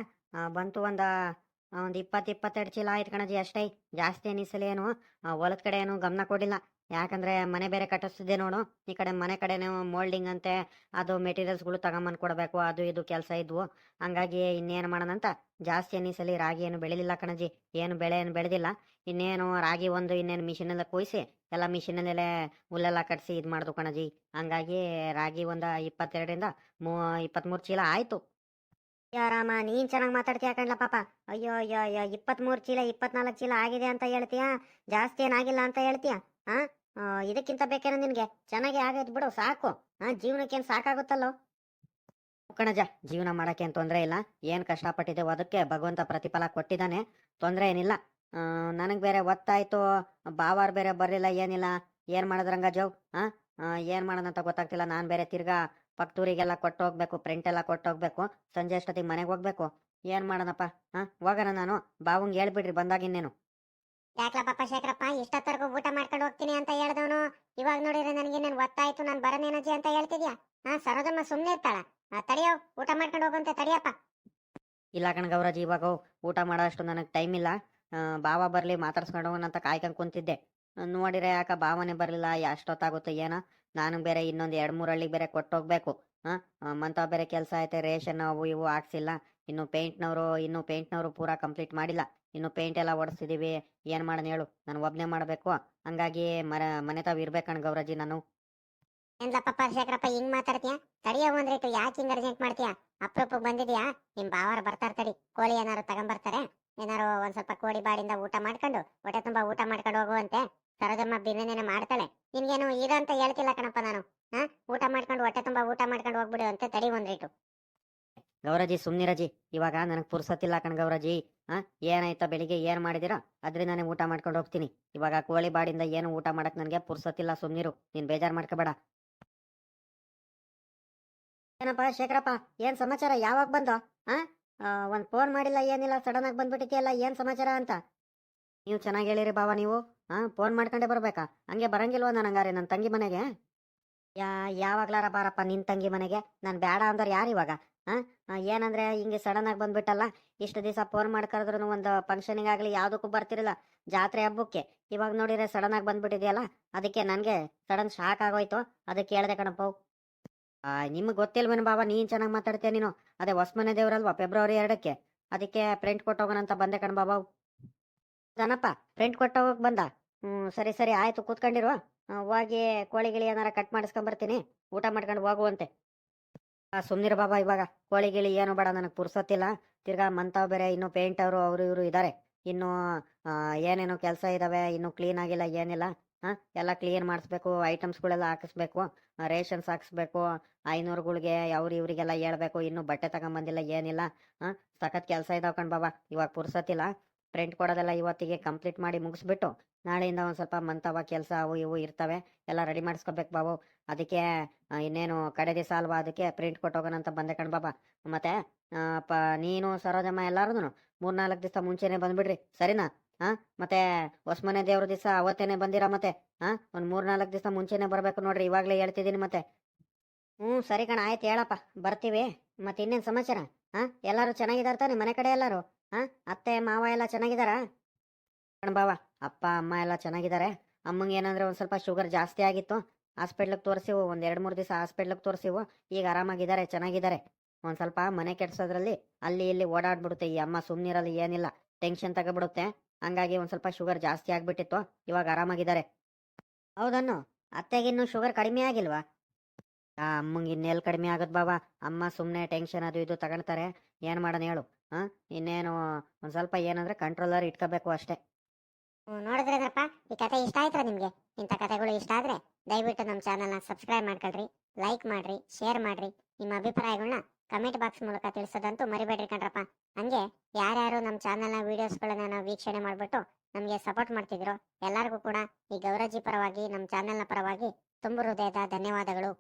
ಬಂತು ಒಂದ ಒಂದ್ ಇಪ್ಪತ್ ಇಪ್ಪತ್ತೆರಡು ಚೀಲ ಆಯ್ತು ಕಣಜಿ ಅಷ್ಟೇ. ಜಾಸ್ತಿ ಏನು ಈ ಸಲ ಏನು ಹೊಲದ್ ಕಡೆ ಏನು ಗಮನ ಕೊಡಿಲ್ಲ ಯಾಕಂದ್ರೆ ಮನೆ ಬೇರೆ ಕಟ್ಟಿಸ್ತಿದ್ದೆ ನೋಡು. ಈ ಕಡೆ ಮನೆ ಕಡೆನೇ ಮೋಲ್ಡಿಂಗ್ ಅಂತೆ, ಅದು ಮೆಟೀರಿಯಲ್ಸ್ಗಳು ತಗೊಂಬಂದು ಕೊಡಬೇಕು, ಅದು ಇದು ಕೆಲಸ ಇದ್ವು. ಹಂಗಾಗಿ ಇನ್ನೇನು ಮಾಡೋಣಂತ? ಜಾಸ್ತಿ ಏನು ಸಲ ರಾಗಿ ಏನು ಬೆಳಿಲಿಲ್ಲ ಕಣಜಿ. ಏನು ಬೆಳೆ ಏನು ಬೆಳೆದಿಲ್ಲ. ಇನ್ನೇನು ರಾಗಿ ಒಂದು, ಇನ್ನೇನು ಮಿಷಿನೆಲ್ಲ ಕೊಯ್ಸಿ, ಎಲ್ಲ ಮಿಷಿನಲ್ಲೇ ಹುಲ್ಲೆಲ್ಲ ಕಟ್ಸಿ ಇದು ಮಾಡ್ದು ಕಣಜಿ. ಹಂಗಾಗಿ ರಾಗಿ ಒಂದ ಇಪ್ಪತ್ತೆರಡರಿಂದ ಮೂ ಇಪ್ಪತ್ತ್ಮೂರು ಚೀಲ ಆಯ್ತು. ಯಾರಾಮ ನೀನ್ ಚೆನ್ನಾಗಿ ಮಾತಾಡ್ತೀಯ ಕಣ್ಲ ಪಾಪ. ಅಯ್ಯೋ ಅಯ್ಯೋ ಅಯ್ಯೋ, ಇಪ್ಪತ್ಮೂರು ಚೀಲ, ಇಪ್ಪತ್ನಾಲ್ಕು ಚೀಲ ಆಗಿದೆ ಅಂತ ಹೇಳ್ತೀಯಾ? ಜಾಸ್ತಿ ಏನಾಗಿಲ್ಲ ಅಂತ ಹೇಳ್ತೀಯ? ಹಾ ಇದಕ್ಕಿಂತ ಬೇಕೇನೋ ನಿನ್ಗೆ? ಚೆನ್ನಾಗಿ ಆಗೈತ್ ಬಿಡು, ಸಾಕು. ಹಾ ಜೀವನಕ್ಕೇನು ಸಾಕಾಗುತ್ತಲ್ಲೋ? ಕಣಜ, ಜೀವನ ಮಾಡಕ್ಕೆ ಏನ್ ತೊಂದರೆ ಇಲ್ಲ. ಏನ್ ಕಷ್ಟಪಟ್ಟಿದ್ದೇವೋ ಅದಕ್ಕೆ ಭಗವಂತ ಪ್ರತಿಫಲ ಕೊಟ್ಟಿದ್ದಾನೆ. ತೊಂದರೆ ಏನಿಲ್ಲ. ನನಗೆ ಬೇರೆ ಒತ್ತಾಯ್ತು? ಬಾವಾರ್ ಬೇರೆ ಬರಲಿಲ್ಲ, ಏನಿಲ್ಲ. ಏನ್ ಮಾಡದ್ರಂಗ ಜವ್ ಹಾ ಏನ್ ಮಾಡೋಣ ಅಂತ ಗೊತ್ತಾಗ್ತಿಲ್ಲ. ನಾನ್ ಬೇರೆ ತಿರ್ಗಾ ಪಕ್ತೂರಿಗೆಲ್ಲ ಕೊಟ್ಟು ಹೋಗ್ಬೇಕು ಪ್ರಿಂಟ್ ಎಲ್ಲ ಕೊಟ್ಟು ಹೋಗ್ಬೇಕು ಸಂಜೆ ಅಷ್ಟೊತ್ತಿಗೆ ಮನೆಗೆ ಹೋಗ್ಬೇಕು. ಏನ್ ಮಾಡೋಣಪ್ಪ ಹಾ ಹೋಗೋಣ ನಾನು. ಬಾವಂಗ್ ಹೇಳ್ಬಿಡ್ರಿ, ಬಂದಾಗ ಇನ್ನೇನು. ಯಾಕ್ಲ ಪಾಪ ಶೇಖರಪ್ಪ, ಇಷ್ಟೊತ್ತರ್ಗು ಊಟ ಮಾಡ್ಕೊಂಡು ಹೋಗ್ತೀನಿ ಅಂತ ಹೇಳ್ದವನು. ಇವಾಗ ನೋಡಿದ್ರೆ ನನಗೆ ನಾನು ಒತ್ತಾಯ್ತು ನಾನು ಬರನೇನಜ್ಜಿ ಅಂತ ಹೇಳ್ತಿದ್ಯಾ? ಹಾ, ಸರೋಜಮ್ಮ ಸುಮ್ಮನೆ ಇರ್ತಾಳ. ತಡಿಯೋ, ಊಟ ಮಾಡ್ಕೊಂಡು ಹೋಗಂತೆ ತಡಿಯಪ್ಪ. ಇಲ್ಲ ಕಣ ಇವಾಗ ಊಟ ಮಾಡೋಷ್ಟು ನನಗೆ ಟೈಮ್ ಇಲ್ಲ. ಬಾವ ಬರಲಿ, ಮಾತಾಡ್ಸ್ಕೊಂಡು ಹೋಗೋಣ ಅಂತ ಕಾಯ್ಕೊಂಡು ಕುಂತಿದ್ದೆ. ನೋಡಿರೆ ಯಾಕ ಬಾವನೆ ಬರಲಿಲ್ಲ, ಎಷ್ಟೊತ್ತಾಗುತ್ತೆ ಏನೋ. ನಾನು ಬೇರೆ ಇನ್ನೊಂದು ಎರಡು ಮೂರು ಹಳ್ಳಿಗೆ ಬೇರೆ ಕೊಟ್ಟೋಗ್ಬೇಕು. ಹಾ ಮಂತ ಬೇರೆ ಕೆಲಸ ಐತೆ, ರೇಷನ್ ಅವು ಇವು ಹಾಕ್ಸಿಲ್ಲ. ಇನ್ನು ಪೇಂಟ್ನವರು ಇನ್ನು ಪೇಂಟ್ನವರು ಪೂರಾ ಕಂಪ್ಲೀಟ್ ಮಾಡಿಲ್ಲ. ಇನ್ನು ಪೇಂಟ್ ಎಲ್ಲ ಹೊಡ್ಸಿದೀವಿ ಏನ್ ಮಾಡೋಣ ಹೇಳು. ನಾನು ಒಬ್ನೇ ಮಾಡಬೇಕು. ಹಂಗಾಗಿ ಮರ, ಮನೆ ತಾವ್ ಇರ್ಬೇಕಣ್ಣ ಗೌರಜಿ ನಾನು. ಏನ್ಲ ಪಾಪ ಶೇಖರಪ್ಪ ಹಿಂಗ್ ಮಾತಾಡ್ತೀಯ? ತಡಿಯೋ ಒಂದ್ರಿಟ್ಟು ಯಾಕೆ ಹಿಂಗ್ ಅರ್ಜೆಂಟ್ ಮಾಡ್ತೀಯ? ಅಪ್ರೂಪಕ್ ಬಂದಿದ್ಯಾ? ನಿಮ್ ಬಾವಾರ ಬರ್ತಾರ ತಡಿ. ಕೋಳಿ ಏನಾರು ತಗೊಂಬರ್ತಾರೆ? ಏನಾರು ಒಂದ್ ಸ್ವಲ್ಪ ಕೋಳಿ ಬಾಡಿಂದ ಊಟ ಮಾಡ್ಕೊಂಡು, ಹೊಟ್ಟೆ ತುಂಬಾ ಊಟ ಮಾಡ್ಕೊಂಡು ಹೋಗುವಂತೆ ಸರೋಜಮ್ಮ ಬಿರಿಯಾನಿನ ಮಾಡ್ತಾಳೆ. ನಿನ್ಗೇನು ಇದಂತ ಹೇಳ್ತಿಲ್ಲ ಕಣಪ್ಪ ನಾನು. ಹಾ? ಊಟ ಮಾಡ್ಕೊಂಡು ಹೊಟ್ಟೆ ತುಂಬಾ ಊಟ ಮಾಡ್ಕೊಂಡು ಹೋಗ್ಬಿಡು ಅಂತ. ತಡಿ ಒಂದ್ರಿಟ್ಟು ಗೌರಾಜಿ, ಸುಮ್ನಿರಜಿ, ಇವಾಗ ನನಗೆ ಪುರ್ಸತ್ತಿಲ್ಲ ಕಣ್ ಗೌರಾಜಿ. ಹಾ ಏನಾಯ್ತಾ ಬೆಳಿಗ್ಗೆ ಏನ್ ಅದ್ರಿಂದ ನಾನು ಊಟ ಮಾಡ್ಕೊಂಡು ಹೋಗ್ತೀನಿ. ಇವಾಗ ಕೋಳಿ ಬಾಡಿಂದ ಏನು ಊಟ ಮಾಡಕ್ ನನಗೆ ಪುರ್ಸತ್ತಿಲ್ಲ ಸುಮ್ನಿರು. ನೀನು ಬೇಜಾರ್ ಮಾಡ್ಕೋಬೇಡ. ಏನಪ್ಪ ಶೇಖರಪ್ಪ, ಏನ್ ಸಮಾಚಾರ? ಯಾವಾಗ ಬಂದೋ? ಹಾ ಒಂದು ಒಂದ್ ಫೋನ್ ಮಾಡಿಲ್ಲ, ಏನಿಲ್ಲ, ಸಡನ್ ಆಗಿ ಬಂದ್ಬಿಟ್ಟಿದ್ಯಲ್ಲ, ಏನ್ ಸಮಾಚಾರ ಅಂತ? ನೀವು ಚೆನ್ನಾಗಿ ಹೇಳಿರಿ ಬಾವ ನೀವು. ಹಾಂ ಫೋನ್ ಮಾಡ್ಕೊಂಡೆ ಬರಬೇಕಾ? ಹಂಗೆ ಬರಂಗಿಲ್ವ ನಾನು ಹಂಗಾರೆ ನನ್ನ ತಂಗಿ ಮನೆಗೆ? ಯಾ, ಯಾವಾಗ್ಲಾರ ಬಾರಪ್ಪ ನಿನ್ ತಂಗಿ ಮನೆಗೆ? ನಾನು ಬೇಡ ಅಂದ್ರೆ ಯಾರು ಇವಾಗ? ಹಾ ಏನಂದರೆ ಹಿಂಗೆ ಆಗಿ ಬಂದ್ಬಿಟ್ಟಲ್ಲ, ಇಷ್ಟು ದಿವಸ ಫೋನ್ ಮಾಡಿ ಒಂದು ಫಂಕ್ಷನಿಗೆ ಆಗಲಿ ಯಾವ್ದಕ್ಕೂ ಬರ್ತಿರಲಿಲ್ಲ. ಜಾತ್ರೆ ಹಬ್ಬಕ್ಕೆ. ಇವಾಗ ನೋಡಿದರೆ ಸಡನ್ ಆಗಿ ಬಂದ್ಬಿಟ್ಟಿದೆಯಲ್ಲ, ಅದಕ್ಕೆ ನನಗೆ ಸಡನ್ ಶಾಕ್ ಆಗೋಯ್ತು. ಅದಕ್ಕೆ ಹೇಳ್ದೆ ಕಣಪ್ಪ. ನಿಮ್ಗೆ ಗೊತ್ತಿಲ್ವೇನು ಬಾಬಾ ನೀನು ಚೆನ್ನಾಗಿ ಮಾತಾಡ್ತೀಯ ನೀನು? ಅದೇ ಹೊಸ್ಮನೆ ದೇವರಲ್ವಾ ಫೆಬ್ರವರಿ ಎರಡಕ್ಕೆ. ಅದಕ್ಕೆ ಪ್ರಿಂಟ್ ಕೊಟ್ಟೋಗೋಣ ಅಂತ ಬಂದೆ ಕಣ ಬಾಬಾ. ಜನಪ್ಪ ಪ್ರಿಂಟ್ ಕೊಟ್ಟೋಗಕ್ ಬಂದ? ಹ್ಮ್, ಸರಿ ಸರಿ, ಆಯ್ತು ಕೂತ್ಕೊಂಡಿರುವ ಹೋಗಿ ಕೋಳಿ ಗಿಳಿ ಏನಾರ ಕಟ್ ಮಾಡಿಸ್ಕೊಂಡ್ ಬರ್ತೀನಿ ಊಟ ಮಾಡ್ಕೊಂಡು ಹೋಗುವಂತೆ. ಆ ಸುಮ್ನಿರ ಬಾಬಾ, ಇವಾಗ ಕೋಳಿ ಗಿಳಿ ಏನು ಬೇಡ, ನನಗೆ ಪುರ್ಸತ್ತಿಲ್ಲ. ತಿರ್ಗಾ ಮಂತಾವ್ ಬೇರೆ, ಇನ್ನು ಪೇಂಟ್ ಅವರು ಇವರು ಇದ್ದಾರೆ ಇನ್ನು ಏನೇನೋ ಕೆಲಸ ಇದಾವೆ, ಇನ್ನು ಕ್ಲೀನ್ ಆಗಿಲ್ಲ, ಏನಿಲ್ಲ. ಹಾಂ ಎಲ್ಲ ಕ್ಲೀನ್ ಮಾಡಿಸ್ಬೇಕು ಐಟಮ್ಸ್ಗಳೆಲ್ಲ ಹಾಕಿಸ್ಬೇಕು ರೇಷನ್ಸ್ ಹಾಕಿಸ್ಬೇಕು, ಐನೂರುಗಳಿಗೆ ಅವ್ರು ಇವರಿಗೆಲ್ಲ ಹೇಳ್ಬೇಕು, ಇನ್ನು ಬಟ್ಟೆ ತಗೊಂಬಂದಿಲ್ಲ, ಏನಿಲ್ಲ. ಹಾಂ ಸಖತ್ ಕೆಲಸ ಇದಾವೆ ಕಣ್ ಬಾಬಾ, ಇವಾಗ ಪುರ್ಸತ್ತಿಲ್ಲ. ಪ್ರಿಂಟ್ ಕೊಡೋದೆಲ್ಲ ಇವತ್ತಿಗೆ ಕಂಪ್ಲೀಟ್ ಮಾಡಿ ಮುಗಿಸ್ಬಿಟ್ಟು ನಾಳೆಯಿಂದ ಒಂದು ಸ್ವಲ್ಪ ಮಂತವ ಕೆಲಸ ಅವು ಇವು ಇರ್ತವೆ. ಎಲ್ಲ ರೆಡಿ ಮಾಡಿಸ್ಕೋಬೇಕು ಬಾಬು. ಅದಕ್ಕೆ ಇನ್ನೇನು ಕಡೆ ದಿವಸ ಅಲ್ವಾ? ಅದಕ್ಕೆ ಪ್ರಿಂಟ್ ಕೊಟ್ಟೋಗೋಣ ಅಂತ ಬಂದೆ ಕಣ್ ಬಾಬಾ. ಮತ್ತೆ ಪ, ನೀನು, ಸರೋಜಮ್ಮ ಎಲ್ಲಾರದೂ ಮೂರ್ನಾಲ್ಕು ದಿವಸ ಮುಂಚೆನೆ ಬಂದ್ಬಿಡ್ರಿ. ಸರಿನಾ? ಹಾ ಮತ್ತೆ ಹೊಸ್ಮನೆ ದೇವ್ರ ದಿವಸ ಅವತ್ತೇನೆ ಬಂದಿರಾ ಮತ್ತೆ? ಹಾ ಒಂದ್ ಮೂರ್ನಾಲ್ಕು ದಿವಸ ಮುಂಚೆನೆ ಬರಬೇಕು ನೋಡ್ರಿ. ಇವಾಗ್ಲೇ ಹೇಳ್ತಿದ್ದೀನಿ ಮತ್ತೆ. ಹ್ಞೂ, ಸರಿ ಕಣ, ಆಯ್ತು ಹೇಳಪ್ಪ. ಬರ್ತೀವಿ. ಮತ್ತೆ ಇನ್ನೇನು ಸಮಾಚಾರ? ಹಾ ಎಲ್ಲರೂ ಚೆನ್ನಾಗಿದ್ದಾರೆ ತಾನೆ ಮನೆ ಕಡೆ ಎಲ್ಲರೂ? ಹಾ ಅತ್ತೆ, ಮಾವ ಎಲ್ಲ ಚೆನ್ನಾಗಿದಾರಾ? ಕಣ್ ಬಾವ ಅಪ್ಪ, ಅಮ್ಮ ಎಲ್ಲ ಚೆನ್ನಾಗಿದ್ದಾರೆ. ಅಮ್ಮಂಗೆ ಏನಂದ್ರೆ ಒಂದು ಸ್ವಲ್ಪ ಶುಗರ್ ಜಾಸ್ತಿ ಆಗಿತ್ತು. ಹಾಸ್ಪಿಟ್ಲಿಗೆ ತೋರಿಸಿವು, ಒಂದು ಎರಡು ಮೂರು ದಿವಸ ಹಾಸ್ಪಿಟ್ಲಿಗೆ ತೋರಿಸಿವು. ಈಗ ಆರಾಮಾಗಿದ್ದಾರೆ, ಚೆನ್ನಾಗಿದ್ದಾರೆ. ಒಂದು ಸ್ವಲ್ಪ ಮನೆ ಕೆಡ್ಸೋದ್ರಲ್ಲಿ ಅಲ್ಲಿ ಇಲ್ಲಿ ಓಡಾಡ್ಬಿಡುತ್ತೆ ಈ ಅಮ್ಮ ಸುಮ್ಮನಿರಲ್ಲ ಏನಿಲ್ಲ. ಟೆನ್ಷನ್ ತಗೊಬಿಡುತ್ತೆ. ಹಂಗಾಗಿ ಒಂದು ಸ್ವಲ್ಪ ಶುಗರ್ ಜಾಸ್ತಿ ಆಗಿಬಿಟ್ಟಿತ್ತು. ಇವಾಗ ಆರಾಮಾಗಿದ್ದಾರೆ. ಹೌದನ್ನು? ಅತ್ತೆಗಿನ್ನೂ ಶುಗರ್ ಕಡಿಮೆ ಆಗಿಲ್ವಾ? ಆ, ಅಮ್ಮಂಗೆ ಇನ್ನೆಲ್ಲಿ ಕಡಿಮೆ ಆಗದ್ ಬಾಬಾ ಅಮ್ಮ ಸುಮ್ಮನೆ ಟೆನ್ಷನ್ ಅದು ಇದು ತಗೊಳ್ತಾರೆ. ಏನು ಮಾಡೋಣ ಹೇಳು, ಹಾಂ? ಇನ್ನೇನು, ಒಂದು ಸ್ವಲ್ಪ ಏನಂದ್ರೆ ಕಂಟ್ರೋಲರ್ ಇಟ್ಕೋಬೇಕು ಅಷ್ಟೇ. ಹ್ಮ್, ನೋಡಿದ್ರೇನಪ್ಪ ಈ ಕತೆ ಇಷ್ಟ ಆಯ್ತಾ ನಿಮ್ಗೆ? ಇಂಥ ಕತೆಗಳು ಇಷ್ಟ ಆದ್ರೆ ದಯವಿಟ್ಟು ನಮ್ಮ ಚಾನಲ್ನ ಸಬ್ಸ್ಕ್ರೈಬ್ ಮಾಡ್ಕೊಳ್ರಿ ಲೈಕ್ ಮಾಡ್ರಿ ಶೇರ್ ಮಾಡ್ರಿ. ನಿಮ್ಮ ಅಭಿಪ್ರಾಯಗಳನ್ನ ಕಮೆಂಟ್ ಬಾಕ್ಸ್ ಮೂಲಕ ತಿಳಿಸೋದಂತೂ ಮರಿಬೇಡ್ರಿ ಕಣ್ರಪ್ಪ. ಹಂಗೆ ಯಾರ್ಯಾರು ನಮ್ಮ ಚಾನಲ್ನ ವೀಡಿಯೋಸ್ಗಳನ್ನ ನಾವು ವೀಕ್ಷಣೆ ಮಾಡ್ಬಿಟ್ಟು ನಮಗೆ ಸಪೋರ್ಟ್ ಮಾಡ್ತಿದ್ರು ಎಲ್ಲರಿಗೂ ಕೂಡ ಈ ಗೌರಜಿ ಪರವಾಗಿ ನಮ್ಮ ಚಾನೆಲ್ನ ಪರವಾಗಿ ತುಂಬ ಹೃದಯದ ಧನ್ಯವಾದಗಳು.